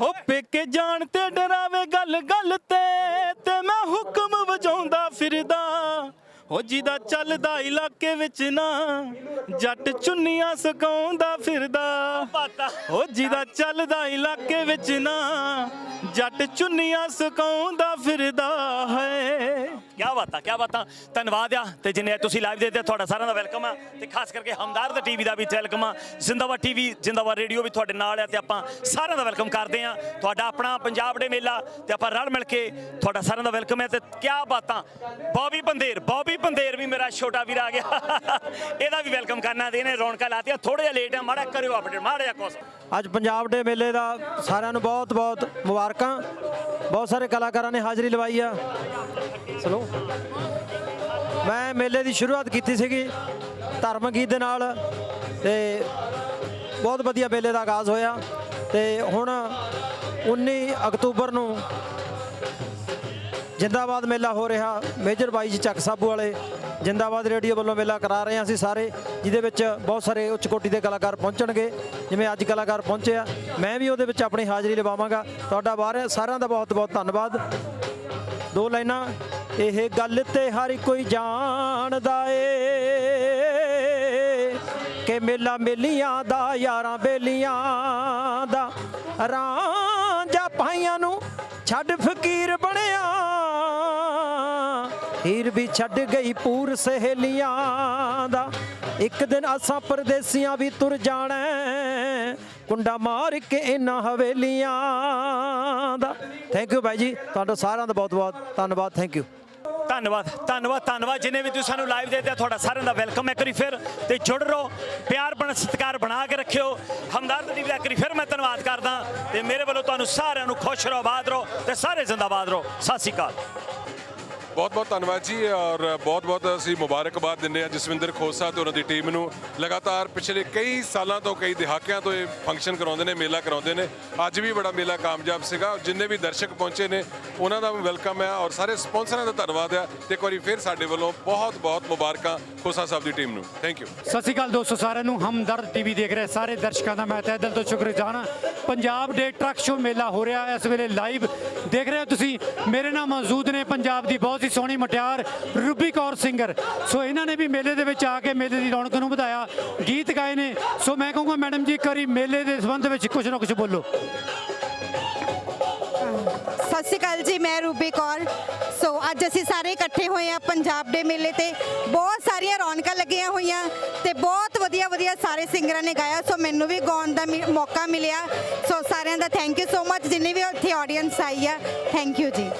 ਹੋ ਪੇਕੇ ਜਾਣ ਤੇ ਡਰਾਵੇ ਗੱਲ ਗੱਲ ਤੇ। ਤੇ ਮੈਂ ਹੁਕਮ ਵਜਾਉਂਦਾ ਫਿਰਦਾ। ਹੋ ਜਿਹਦਾ ਚੱਲਦਾ ਇਲਾਕੇ ਵਿੱਚ ਨਾ, ਜੱਟ ਚੁੰਨੀਆਂ ਸੁਕਾਉਂਦਾ ਫਿਰਦਾ। ਹੋ ਜਿਹਦਾ ਚੱਲਦਾ ਇਲਾਕੇ ਵਿੱਚ ਨਾ, ਜੱਟ ਚੁੰਨੀਆਂ ਸੁਕਾਉਂਦਾ ਫਿਰਦਾ ਹੈ। ਕੀ ਬਾਤਾਂ ਕੀ ਬਾਤਾਂ। ਧੰਨਵਾਦ ਆ। ਤੇ ਜਿੰਨੇ ਤੁਸੀਂ ਲਾਈਵ ਦੇਖਦੇ ਤੁਹਾਡਾ ਸਾਰਿਆਂ ਦਾ ਵੈਲਕਮ ਆ। ਤੇ ਖਾਸ ਕਰਕੇ ਹਮਦਰਦ ਟੀਵੀ ਦਾ ਵੀ ਵੈਲਕਮ ਆ। ਜ਼ਿੰਦਾਬਾਦ ਟੀਵੀ ਜ਼ਿੰਦਾਬਾਦ ਰੇਡੀਓ ਵੀ ਤੁਹਾਡੇ ਨਾਲ ਆ ਤੇ ਆਪਾਂ ਸਾਰਿਆਂ ਦਾ ਵੈਲਕਮ ਕਰਦੇ ਆ। ਤੁਹਾਡਾ ਆਪਣਾ ਪੰਜਾਬ ਡੇ ਮੇਲਾ ਤੇ ਆਪਾਂ ਰਲ ਮਿਲ ਕੇ ਤੁਹਾਡਾ ਸਾਰਿਆਂ ਦਾ ਵੈਲਕਮ ਹੈ ਤੇ ਕਿਆ ਬਾਤਾਂ। ਬੌਬੀ ਬੰਦੇਰ, ਬੌਬੀ ਬੰਦੇਰ ਵੀ ਮੇਰਾ ਛੋਟਾ ਵੀਰ ਆ ਗਿਆ। ਇਹਦਾ ਵੀ ਵੈਲਕਮ ਕਰਨਾ ਤੇ ਇਹਨੇ ਰੌਣਕਾਂ ਲਾਤੀਆਂ। ਥੋੜੇ ਜਿਹਾ ਲੇਟ ਆ, ਮਾੜਾ ਕਰਿਓ ਅਪਡੇਟ ਮਾੜਾ ਜਿਹਾ ਕੁਛ। ਅੱਜ ਪੰਜਾਬ ਡੇ ਮੇਲੇ ਦਾ ਸਾਰਿਆਂ ਨੂੰ ਬਹੁਤ ਬਹੁਤ ਮੁਬਾਰਕਾਂ। ਬਹੁਤ ਸਾਰੇ ਕਲਾਕਾਰਾਂ ਨੇ ਹਾਜ਼ਰੀ ਲਵਾਈ ਆ। ਚਲੋ ਮੈਂ ਮੇਲੇ ਦੀ ਸ਼ੁਰੂਆਤ ਕੀਤੀ ਸੀਗੀ ਧਰਮ ਗੀਤ ਦੇ ਨਾਲ ਤੇ ਬਹੁਤ ਵਧੀਆ ਮੇਲੇ ਦਾ ਆਗਾਜ਼ ਹੋਇਆ। ਤੇ ਹੁਣ 19 ਅਕਤੂਬਰ ਨੂੰ ਜਿੰਦਾਬਾਦ ਮੇਲਾ ਹੋ ਰਿਹਾ। ਮੇਜਰ ਬਾਈ ਜੀ ਚੱਕ ਸਾਬੂ ਵਾਲੇ ਜਿੰਦਾਬਾਦ ਰੇਡੀਓ ਵੱਲੋਂ ਮੇਲਾ ਕਰਾ ਰਹੇ ਹਾਂ ਅਸੀਂ ਸਾਰੇ, ਜਿਹਦੇ ਵਿੱਚ ਬਹੁਤ ਸਾਰੇ ਉੱਚ ਕੋਟੀ ਦੇ ਕਲਾਕਾਰ ਪਹੁੰਚਣਗੇ, ਜਿਵੇਂ ਅੱਜ ਕਲਾਕਾਰ ਪਹੁੰਚੇ ਆ। ਮੈਂ ਵੀ ਉਹਦੇ ਵਿੱਚ ਆਪਣੀ ਹਾਜ਼ਰੀ ਲਵਾਵਾਂਗਾ। ਤੁਹਾਡਾ ਬਾਹਰ ਸਾਰਿਆਂ ਦਾ ਬਹੁਤ ਬਹੁਤ ਧੰਨਵਾਦ। ਦੋ ਲਾਈਨਾਂ, ਇਹ ਗੱਲ ਤੇ ਹਰ ਕੋਈ ਜਾਣਦਾ ਏ ਕਿ ਮੇਲਾ ਮੇਲੀਆਂ ਦਾ, ਯਾਰਾਂ ਬੇਲੀਆਂ ਦਾ, ਰਾਂਝਾ ਭਾਈਆਂ ਨੂੰ ਛੱਡ ਫਕੀਰ ਬਣਿਆ ਹੀਰ ਵੀ ਛੱਡ ਗਈ ਪੂਰ ਸਹੇਲੀਆਂ ਦਾ। ਇੱਕ ਦਿਨ ਅਸਾਂ ਪਰਦੇਸੀਆਂ ਵੀ ਤੁਰ ਜਾਣਾ, ਕੁੰਡਾ ਮਾਰ ਕੇ ਇਹਨਾਂ ਹਵੇਲੀਆਂ ਦਾ। ਥੈਂਕ ਯੂ ਭਾਈ ਜੀ, ਤੁਹਾਡਾ ਸਾਰਿਆਂ ਦਾ ਬਹੁਤ ਬਹੁਤ ਧੰਨਵਾਦ ਥੈਂਕ ਯੂ ਧੰਨਵਾਦ ਧੰਨਵਾਦ ਧੰਨਵਾਦ। ਜਿਨੇ ਵੀ ਤੁਸੀਂ ਸਾਨੂੰ ਲਾਈਵ ਦੇਖਦੇ ਆ, ਤੁਹਾਡਾ ਸਾਰਿਆਂ ਦਾ ਵੈਲਕਮ ਹੈ ਕਰੀ ਫਿਰ ਤੇ ਜੁੜ ਰਹੋ, ਪਿਆਰ ਬਣ, ਸਤਿਕਾਰ ਬਣਾ ਕੇ ਰੱਖਿਓ। ਹਮਦਰਦ ਟੀਵੀ ਦਾ ਕਰੀ ਫਿਰ ਮੈਂ ਧੰਨਵਾਦ ਕਰਦਾ। ਤੇ ਮੇਰੇ ਵੱਲੋਂ ਤੁਹਾਨੂੰ ਸਾਰਿਆਂ ਨੂੰ ਖੁਸ਼ ਰਹੋ, ਆਬਾਦ ਰਹੋ ਤੇ ਸਾਰੇ ਜ਼ਿੰਦਾਬਾਦ ਰਹੋ। ਸਤਿ ਸ਼੍ਰੀ ਅਕਾਲ। ਬਹੁਤ ਬਹੁਤ ਧੰਨਵਾਦ ਜੀ, ਔਰ ਬਹੁਤ ਬਹੁਤ ਅਸੀਂ ਮੁਬਾਰਕਬਾਦ ਦਿੰਦੇ ਹਾਂ ਜਸਵਿੰਦਰ ਖੋਸਾ ਤੇ ਉਹਨਾਂ ਦੀ ਟੀਮ ਨੂੰ। ਲਗਾਤਾਰ ਪਿਛਲੇ ਕਈ ਸਾਲਾਂ ਤੋਂ, ਕਈ ਦਹਾਕਿਆਂ ਤੋਂ ਇਹ ਫੰਕਸ਼ਨ ਕਰਾਉਂਦੇ ਨੇ, ਮੇਲਾ ਕਰਾਉਂਦੇ ਨੇ। ਅੱਜ ਵੀ ਬੜਾ ਮੇਲਾ ਕਾਮਯਾਬ ਸੀਗਾ। ਜਿੰਨੇ ਵੀ ਦਰਸ਼ਕ ਪਹੁੰਚੇ ਨੇ, ਉਹਨਾਂ ਦਾ ਵੀ ਵੈਲਕਮ ਹੈ, ਔਰ ਸਾਰੇ ਸਪਾਂਸਰਾਂ ਦਾ ਧੰਨਵਾਦ ਹੈ। ਤੇ ਇੱਕ ਵਾਰੀ ਫਿਰ ਸਾਡੇ ਵੱਲੋਂ ਬਹੁਤ ਬਹੁਤ ਮੁਬਾਰਕਾਂ ਖੋਸਾ ਸਾਹਿਬ ਦੀ ਟੀਮ ਨੂੰ। ਥੈਂਕ ਯੂ ਸਤਿ ਸ਼੍ਰੀ ਅਕਾਲ ਦੋਸਤੋ, ਸਾਰਿਆਂ ਨੂੰ ਹਮਦਰਦ ਟੀਵੀ ਦੇਖ ਰਹੇ ਸਾਰੇ ਦਰਸ਼ਕਾਂ ਦਾ। ਮੈਂ ਤਹਿ ਦਿਲ ਤੋਂ ਸ਼ੁਕਰਗੁਜ਼ਾਰ ਹਾਂ। ਪੰਜਾਬ ਦੇ ਟਰੱਕ ਸ਼ੋਅ ਮੇਲਾ ਹੋ ਰਿਹਾ। ਹੈ ਇਸ ਵੇਲੇ ਲਾਈਵ ਦੇਖ ਰਹੇ ਹੋ ਤੁਸੀਂ, ਮੇਰੇ ਨਾਲ ਮੌਜੂਦ ਨੇ ਪੰਜਾਬ ਦੀ ਬਹੁਤ ਹੀ ਸੋਹਣੀ ਮਟਿਆਰ ਰੂਬੀ ਕੌਰ ਸਿੰਗਰ। ਸੋ ਇਹਨਾਂ ਨੇ ਵੀ ਮੇਲੇ ਦੇ ਵਿੱਚ ਆ ਕੇ ਮੇਲੇ ਦੀ ਰੌਣਕ ਨੂੰ ਵਧਾਇਆ। ਗੀਤ ਗਾਏ ਨੇ। ਸੋ ਮੈਂ ਕਹੂੰਗਾ, ਮੈਡਮ ਜੀ, ਇੱਕ ਵਾਰੀ ਮੇਲੇ ਦੇ ਸੰਬੰਧ ਵਿੱਚ ਕੁਝ ਨਾ ਕੁਝ ਬੋਲੋ। ਸਤਿ ਸ਼੍ਰੀ ਅਕਾਲ ਜੀ, ਮੈਂ ਰੂਬੀ ਕੌਰ। ਸੋ ਅੱਜ ਅਸੀਂ ਸਾਰੇ ਇਕੱਠੇ ਹੋਏ ਆ ਪੰਜਾਬ ਦੇ ਮੇਲੇ ਤੇ। ਬਹੁਤ ਸਾਰੀਆਂ ਰੌਣਕਾਂ ਲੱਗੀਆਂ ਹੋਈਆਂ ਤੇ ਬਹੁਤ ਵਧੀਆ ਵਧੀਆ ਸਾਰੇ ਸਿੰਗਰਾਂ ਨੇ ਗਾਇਆ। ਸੋ ਮੈਨੂੰ ਵੀ ਗਾਉਣ ਦਾ ਮਿ- ਮੌਕਾ ਮਿਲਿਆ। ਸੋ ਸਾਰਿਆਂ ਦਾ ਥੈਂਕ ਯੂ ਸੋ ਮਚ ਜਿੰਨੇ ਵੀ ਉੱਥੇ ਆਡੀਅנס ਆਈ ਆ ਥੈਂਕ ਯੂ ਜੀ।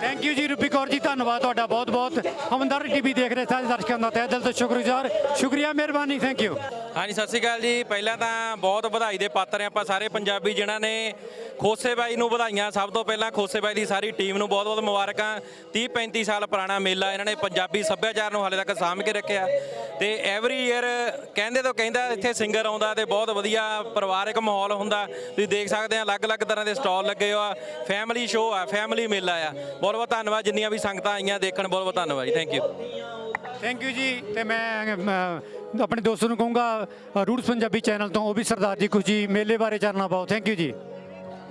ਥੈਂਕ ਯੂ ਜੀ ਰੂਪੀ ਕੌਰ ਜੀ, ਧੰਨਵਾਦ ਤੁਹਾਡਾ ਬਹੁਤ ਬਹੁਤ। ਹਮਦਰਦ ਟੀਵੀ ਦੇਖ ਰਹੇ ਸਾਰੇ ਦਰਸ਼ਕਾਂ ਦਾ ਤਹਿ ਦਿਲ ਤੋਂ ਸ਼ੁਕਰਗੁਜ਼ਾਰ। ਸ਼ੁਕਰੀਆ, ਮਿਹਰਬਾਨੀ ਥੈਂਕ ਯੂ ਹਾਂਜੀ, ਸਤਿ ਸ਼੍ਰੀ ਅਕਾਲ ਜੀ। ਪਹਿਲਾਂ ਤਾਂ ਬਹੁਤ ਵਧਾਈ ਦੇ ਪਾਤਰ ਹਾਂ ਆਪਾਂ ਸਾਰੇ ਪੰਜਾਬੀ ਜਿਨ੍ਹਾਂ ਨੇ ਖੋਸੇ ਬਾਈ ਨੂੰ ਵਧਾਈਆਂ। ਸਭ ਤੋਂ ਪਹਿਲਾਂ ਖੋਸੇ ਬਾਈ ਦੀ ਸਾਰੀ ਟੀਮ ਨੂੰ ਬਹੁਤ ਬਹੁਤ ਮੁਬਾਰਕਾਂ। 30 35 ਸਾਲ ਪੁਰਾਣਾ ਮੇਲਾ ਇਹਨਾਂ ਨੇ ਪੰਜਾਬੀ ਸੱਭਿਆਚਾਰ ਨੂੰ ਹਾਲੇ ਤੱਕ ਸਾਂਭ ਕੇ ਰੱਖਿਆ। ਤੇ ਐਵਰੀ ਈਅਰ ਕਹਿੰਦੇ ਤੋਂ ਕਹਿੰਦਾ ਇੱਥੇ ਸਿੰਗਰ ਆਉਂਦਾ ਤੇ ਬਹੁਤ ਵਧੀਆ ਪਰਿਵਾਰਕ ਮਾਹੌਲ ਹੁੰਦਾ। ਤੁਸੀਂ ਦੇਖ ਸਕਦੇ ਆ, ਅਲੱਗ-ਅਲੱਗ ਤਰ੍ਹਾਂ ਦੇ ਸਟਾਲ ਲੱਗੇ ਹੋ ਆ। ਫੈਮਿਲੀ ਸ਼ੋਅ ਆ ਫੈਮਿਲੀ ਮੇਲਾ ਆ। ਬਹੁਤ ਬਹੁਤ ਧੰਨਵਾਦ ਜਿੰਨੀਆਂ ਵੀ ਸੰਗਤਾਂ ਆਈਆਂ ਦੇਖਣ ਬਹੁਤ ਬਹੁਤ ਧੰਨਵਾਦ ਜੀ ਥੈਂਕ ਯੂ ਥੈਂਕ ਯੂ ਜੀ ਤੇ ਮੈਂ ਅਮ, ਆਪਣੇ ਦੋਸਤ ਨੂੰ ਕਹੂੰਗਾ ਰੂਟਸ ਪੰਜਾਬੀ ਚੈਨਲ ਤੋਂ ਉਹ ਵੀ ਸਰਦਾਰ ਜੀ ਕੁਝ ਜੀ ਮੇਲੇ ਬਾਰੇ ਚਾਨਣਾ ਪਾਓ। ਥੈਂਕ ਯੂ ਜੀ।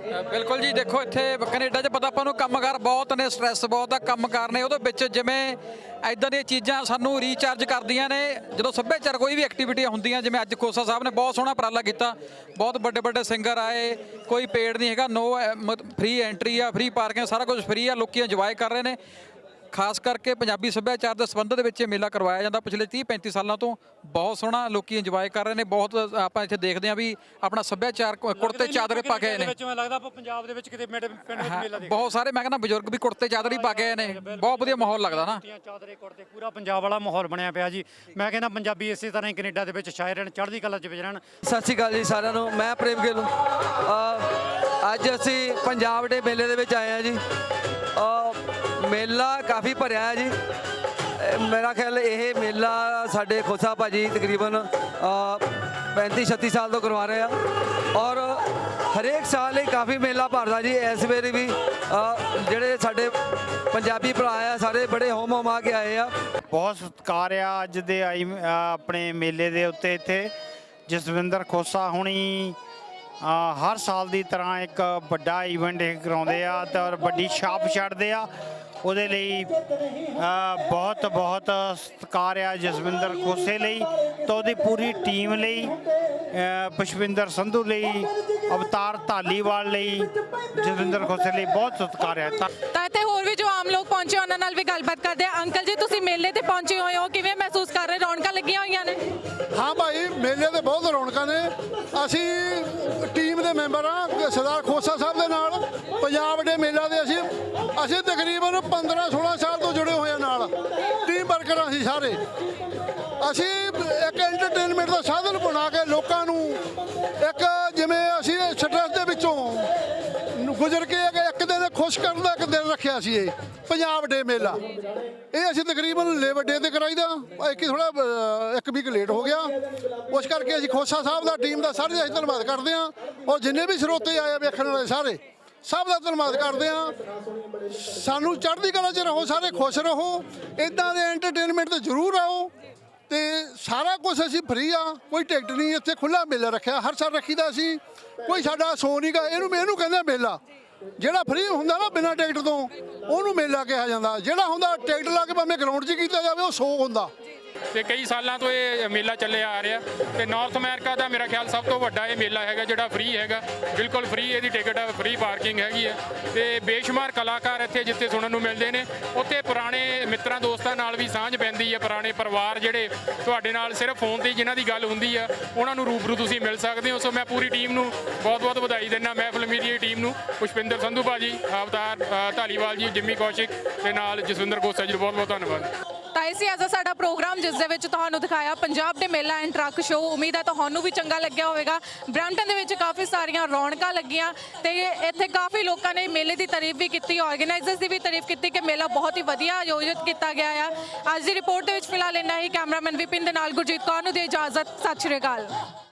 ਬਿਲਕੁਲ ਜੀ, ਦੇਖੋ ਇੱਥੇ ਕੈਨੇਡਾ 'ਚ ਪਤਾ ਆਪਾਂ ਨੂੰ ਕੰਮਕਾਰ ਬਹੁਤ ਨੇ ਸਟ੍ਰੈਸ ਬਹੁਤ ਆ, ਕੰਮਕਾਰ ਨੇ, ਉਹਦੇ ਵਿੱਚ ਜਿਵੇਂ ਐਦਾਂ ਦੀਆਂ ਚੀਜ਼ਾਂ ਸਾਨੂੰ ਰੀਚਾਰਜ ਕਰਦੀਆਂ ਨੇ, ਜਦੋਂ ਸੱਭਿਆਚਾਰ ਕੋਈ ਵੀ ਐਕਟੀਵਿਟੀ ਹੁੰਦੀਆਂ, ਜਿਵੇਂ ਅੱਜ ਕੋਸਾ ਸਾਹਿਬ ਨੇ ਬਹੁਤ ਸੋਹਣਾ ਉਪਰਾਲਾ ਕੀਤਾ, ਬਹੁਤ ਵੱਡੇ ਵੱਡੇ ਸਿੰਗਰ ਆਏ, ਕੋਈ ਪੇਡ ਨਹੀਂ ਹੈਗਾ ਨੋ ਫ੍ਰੀ ਐਂਟਰੀ ਆ ਫ੍ਰੀ ਪਾਰਕਿੰਗ ਸਾਰਾ ਕੁਝ ਫ੍ਰੀ ਆ, ਲੋਕੀ ਇੰਜੋਏ ਕਰ ਰਹੇ ਨੇ। ਖਾਸ ਕਰਕੇ ਪੰਜਾਬੀ ਸੱਭਿਆਚਾਰ ਦੇ ਸੰਬੰਧ ਦੇ ਵਿੱਚ ਇਹ ਮੇਲਾ ਕਰਵਾਇਆ ਜਾਂਦਾ। ਪਿਛਲੇ 30 35 ਸਾਲਾਂ ਤੋਂ ਬਹੁਤ ਸੋਹਣਾ ਲੋਕੀ ਇੰਜੋਏ ਕਰ ਰਹੇ ਨੇ ਬਹੁਤ ਆਪਾਂ ਇੱਥੇ ਦੇਖਦੇ ਹਾਂ ਵੀ ਆਪਣਾ ਸੱਭਿਆਚਾਰ ਕੁੜਤੇ ਚਾਦਰੇ ਪਾ ਕੇ ਆਏ ਨੇ। ਮੈਨੂੰ ਲੱਗਦਾ ਆਪਾਂ ਪੰਜਾਬ ਦੇ ਵਿੱਚ ਕਿਤੇ ਪਿੰਡ ਵਿੱਚ ਹਾਂ, ਬਹੁਤ ਸਾਰੇ ਮੈਂ ਕਹਿੰਦਾ ਬਜ਼ੁਰਗ ਵੀ ਕੁੜਤੇ ਚਾਦਰੇ ਹੀ ਪਾ ਕੇ ਆਏ ਨੇ। ਬਹੁਤ ਵਧੀਆ ਮਾਹੌਲ ਲੱਗਦਾ ਨਾ। ਚਾਦਰੇ ਕੁੜਤੇ ਪੂਰਾ ਪੰਜਾਬ ਵਾਲਾ ਮਾਹੌਲ ਬਣਿਆ ਪਿਆ ਜੀ। ਮੈਂ ਕਹਿੰਦਾ ਪੰਜਾਬੀ ਇਸੇ ਤਰ੍ਹਾਂ ਹੀ ਕੈਨੇਡਾ ਦੇ ਵਿੱਚ ਛਾਏ ਰਹਿਣ ਚੜ੍ਹਦੀ ਕਲਾ 'ਚ ਵਿਚਰਨ ਸਤਿ ਸ਼੍ਰੀ ਅਕਾਲ ਜੀ ਸਾਰਿਆਂ ਨੂੰ ਮੈਂ ਪ੍ਰੇਮ ਗਿੱਲ। ਅੱਜ ਅਸੀਂ ਪੰਜਾਬ ਦੇ ਮੇਲੇ ਦੇ ਵਿੱਚ ਆਏ ਆ ਜੀ। ਅ, ਮੇਲਾ ਕਾਫੀ ਭਰਿਆ ਹੈ ਜੀ। ਮੇਰਾ ਖਿਆਲ ਇਹ ਮੇਲਾ ਸਾਡੇ ਖੋਸਾ ਭਾਜੀ ਤਕਰੀਬਨ 35 36 ਸਾਲ ਤੋਂ ਕਰਵਾ ਰਹੇ ਆ। ਔਰ ਹਰੇਕ ਸਾਲ ਹੀ ਕਾਫੀ ਮੇਲਾ ਭਰਦਾ ਜੀ। ਇਸ ਵੇਲੇ ਵੀ ਜਿਹੜੇ ਸਾਡੇ ਪੰਜਾਬੀ ਭਰਾ ਆ, ਸਾਰੇ ਬੜੇ ਹੋਮ ਹੋਮ ਆ ਕੇ ਆਏ ਆ। ਬਹੁਤ ਸਤਿਕਾਰ ਆ ਅੱਜ ਦੇ ਆਈ ਆਪਣੇ ਮੇਲੇ ਦੇ ਉੱਤੇ ਇੱਥੇ। ਜਸਵਿੰਦਰ ਖੋਸਾ ਹੁਣੀ ਹਰ ਸਾਲ ਦੀ ਤਰ੍ਹਾਂ ਇੱਕ ਵੱਡਾ ਇਵੈਂਟ ਇਹ ਕਰਾਉਂਦੇ ਆ ਤੇ ਔਰ ਵੱਡੀ ਛਾਪ ਛੱਡਦੇ ਆ। ਉਹਦੇ ਲਈ ਬਹੁਤ ਬਹੁਤ ਸਤਿਕਾਰ ਆ ਜਸਵਿੰਦਰ ਖੋਸੇ ਲਈ ਤਾਂ ਉਹਦੀ ਪੂਰੀ ਟੀਮ ਲਈ ਅ, ਪੁਸ਼ਪਿੰਦਰ ਸੰਧੂ ਲਈ ਅਵਤਾਰ ਧਾਲੀਵਾਲ ਲਈ ਜਸਵਿੰਦਰ ਖੋਸੇ ਲਈ ਬਹੁਤ ਸਤਿਕਾਰ ਆ ਤਾਂ ਇੱਥੇ ਹੋਰ ਵੀ ਜੋ ਆਮ ਲੋਕ ਪਹੁੰਚੇ ਉਹਨਾਂ ਨਾਲ ਵੀ ਗੱਲਬਾਤ ਕਰਦੇ ਆ ਅੰਕਲ ਜੀ ਤੁਸੀਂ ਮੇਲੇ ਤੇ ਪਹੁੰਚੇ ਹੋਏ ਹੋ। ਕਿਵੇਂ ਮਹਿਸੂਸ ਕਰ ਰਹੇ? ਰੌਣਕਾਂ ਲੱਗੀਆਂ ਹੋਈਆਂ ਨੇ। ਹਾਂ ਭਾਈ ਮੇਲੇ ਤੇ ਬਹੁਤ ਰੌਣਕਾਂ ਨੇ। ਅਸੀਂ ਟੀਮ ਦੇ ਮੈਂਬਰ ਆ ਸਰਦਾਰ ਖੋਸਾ ਸਾਹਿਬ ਦੇ ਨਾਲ। ਪੰਜਾਬ ਦੇ ਮੇਲਾ ਦੇ ਅਸੀਂ ਅਸੀਂ ਤਕਰੀਬਨ 15 16 ਸਾਲ ਤੋਂ ਜੁੜੇ ਹੋਏ ਆ ਨਾਲ। ਟੀਮ ਵਰਕਰ ਅਸੀਂ ਸਾਰੇ। ਅਸੀਂ ਇੱਕ ਐਂਟਰਟੇਨਮੈਂਟ ਦਾ ਸਾਧਨ ਬਣਾ ਕੇ ਲੋਕਾਂ ਨੂੰ ਇੱਕ ਜਿਵੇਂ ਅਸੀਂ ਸਟ੍ਰੈਸ ਦੇ ਵਿੱਚੋਂ ਗੁਜ਼ਰ ਕੇ ਇੱਕ- ਦਿਨ ਖੁਸ਼ ਕਰਨ ਦਾ ਇੱਕ ਦਿਨ ਰੱਖਿਆ ਸੀ ਇਹ, ਪੰਜਾਬ ਡੇ ਮੇਲਾ। ਇਹ ਅਸੀਂ ਤਕਰੀਬਨ ਲੇਬਰ ਡੇ ਤੇ ਕਰਾਈਦਾ ਇੱਕ ਹੀ ਥੋੜਾ ਇੱਕ ਵੀਕ ਲੇਟ ਹੋ ਗਿਆ। ਉਸ ਕਰਕੇ ਅਸੀਂ ਖੋਸਾ ਸਾਹਿਬ ਦਾ ਟੀਮ ਦਾ ਸਾਰੇ ਅਸੀਂ ਧੰਨਵਾਦ ਕਰਦੇ ਹਾਂ ਔਰ ਜਿੰਨੇ ਵੀ ਸਰੋਤੇ ਆਏ ਵੇਖਣ ਵਾਲੇ ਸਾਰੇ, ਸਭ ਦਾ ਧੰਨਵਾਦ ਕਰਦੇ ਹਾਂ। ਸਾਨੂੰ ਚੜ੍ਹਦੀ ਕਲਾ 'ਚ ਰਹੋ, ਸਾਰੇ ਖੁਸ਼ ਰਹੋ। ਇਦਾਂ ਦੇ ਐਂਟਰਟੇਨਮੈਂਟ ਤੇ ਜ਼ਰੂਰ ਆਓ। ਤੇ ਸਾਰਾ ਕੁਝ ਅਸੀਂ ਫ੍ਰੀ ਆ, ਕੋਈ ਟਿਕਟ ਨਹੀਂ, ਇੱਥੇ ਖੁੱਲਾ ਮੇਲਾ ਰੱਖਿਆ, ਹਰ ਸਾਲ ਰੱਖੀਦਾ ਅਸੀਂ ਕੋਈ ਸਾਡਾ ਸੋ ਨਹੀਂਗਾ ਇਹਨੂੰ ਇਹਨੂੰ ਕਹਿੰਦੇ ਮੇਲਾ। ਜਿਹੜਾ ਫ੍ਰੀ ਹੁੰਦਾ ਨਾ ਬਿਨਾਂ ਟਿਕਟ ਤੋਂ, ਉਹਨੂੰ ਮੇਲਾ ਕਿਹਾ ਜਾਂਦਾ। ਜਿਹੜਾ ਹੁੰਦਾ ਟਿਕਟ ਲਾ ਕੇ ਭਾਵੇਂ ਗਰਾਊਂਡ 'ਚ ਕੀਤਾ ਜਾਵੇ, ਉਹ ਸੋ ਹੁੰਦਾ। ਤੇ ਕਈ ਸਾਲਾਂ ਤੋਂ ਇਹ ਮੇਲਾ ਚੱਲਿਆ ਆ ਰਿਹਾ। ਤੇ ਨਾਰਥ ਅਮਰੀਕਾ ਦਾ ਮੇਰਾ ਖਿਆਲ ਸਭ ਤੋਂ ਵੱਡਾ ਇਹ ਮੇਲਾ ਹੈਗਾ ਜਿਹੜਾ ਫ੍ਰੀ ਹੈਗਾ। ਬਿਲਕੁਲ ਫ੍ਰੀ ਇਹਦੀ ਟਿਕਟ ਹੈ ਫ੍ਰੀ ਪਾਰਕਿੰਗ ਹੈਗੀ ਹੈ ਤੇ ਬੇਸ਼ੁਮਾਰ ਕਲਾਕਾਰ ਇੱਥੇ ਜਿੱਥੇ ਸੁਣਨ ਨੂੰ ਮਿਲਦੇ ਨੇ, ਉੱਥੇ ਪੁਰਾਣੇ ਮਿੱਤਰਾਂ ਦੋਸਤਾਂ ਨਾਲ ਵੀ ਸਾਂਝ ਪੈਂਦੀ ਹੈ ਪੁਰਾਣੇ ਪਰਿਵਾਰ ਜਿਹੜੇ ਤੁਹਾਡੇ ਨਾਲ ਸਿਰਫ ਫੋਨ ਤੇ ਹੀ ਜਿਨ੍ਹਾਂ ਦੀ ਗੱਲ ਹੁੰਦੀ ਆ, ਉਹਨਾਂ ਨੂੰ ਰੂਬਰੂ ਤੁਸੀਂ ਮਿਲ ਸਕਦੇ ਹੋ। ਸੋ ਮੈਂ ਪੂਰੀ ਟੀਮ ਨੂੰ ਬਹੁਤ-ਬਹੁਤ ਵਧਾਈ ਦਿੰਦਾ ਮੈਂ ਫਿਲਮੀ ਦੀ ਟੀਮ ਨੂੰ। ਪੁਸ਼ਪਿੰਦਰ ਸੰਧੂ ਭਾਜੀ ਅਵਤਾਰ ਧਾਲੀਵਾਲ ਜੀ, ਜਿੰਮੀ ਕੌਸ਼ਿਕ ਤੇ ਨਾਲ ਜਸਵਿੰਦਰ ਗੋਸਾ ਜੀ ਦਾ ਬਹੁਤ-ਬਹੁਤ ਧੰਨਵਾਦ। ਤਾਂ ਇਹ ਸੀ ਅੱਜ ਸਾਡਾ ਪ੍ਰੋਗਰਾਮ, ਜਿਸ ਦੇ ਵਿੱਚ ਤੁਹਾਨੂੰ ਦਿਖਾਇਆ ਪੰਜਾਬ ਦੇ ਮੇਲਾ ਐਂਡ ਟਰੱਕ ਸ਼ੋਅ ਉਮੀਦ ਹੈ ਤੁਹਾਨੂੰ ਵੀ ਚੰਗਾ ਲੱਗਿਆ ਹੋਵੇਗਾ। ਬ੍ਰੈਂਟਨ ਦੇ ਵਿੱਚ ਕਾਫੀ ਸਾਰੀਆਂ ਰੌਣਕਾਂ ਲੱਗੀਆਂ ਤੇ ਇੱਥੇ ਕਾਫੀ ਲੋਕਾਂ ਨੇ ਮੇਲੇ ਦੀ ਤਾਰੀਫ ਵੀ ਕੀਤੀ ਆਰਗੇਨਾਈਜ਼ਰਸ ਦੀ ਵੀ ਤਾਰੀਫ ਕੀਤੀ ਕਿ ਮੇਲਾ ਬਹੁਤ ਹੀ ਵਧੀਆ ਆਯੋਜਿਤ ਕੀਤਾ ਗਿਆ ਆ। ਅੱਜ ਦੀ ਰਿਪੋਰਟ ਦੇ ਵਿੱਚ ਫਿਲਹਾਲ ਇੰਨਾ ਹੀ। ਕੈਮਰਾਮੈਨ ਵਿਪਿਨ ਦੇ ਨਾਲ ਗੁਰਜੀਤ ਕੌਰ ਨੂੰ ਦੀ ਇਜਾਜ਼ਤ। ਸਤਿ ਸ਼੍ਰੀ ਅਕਾਲ।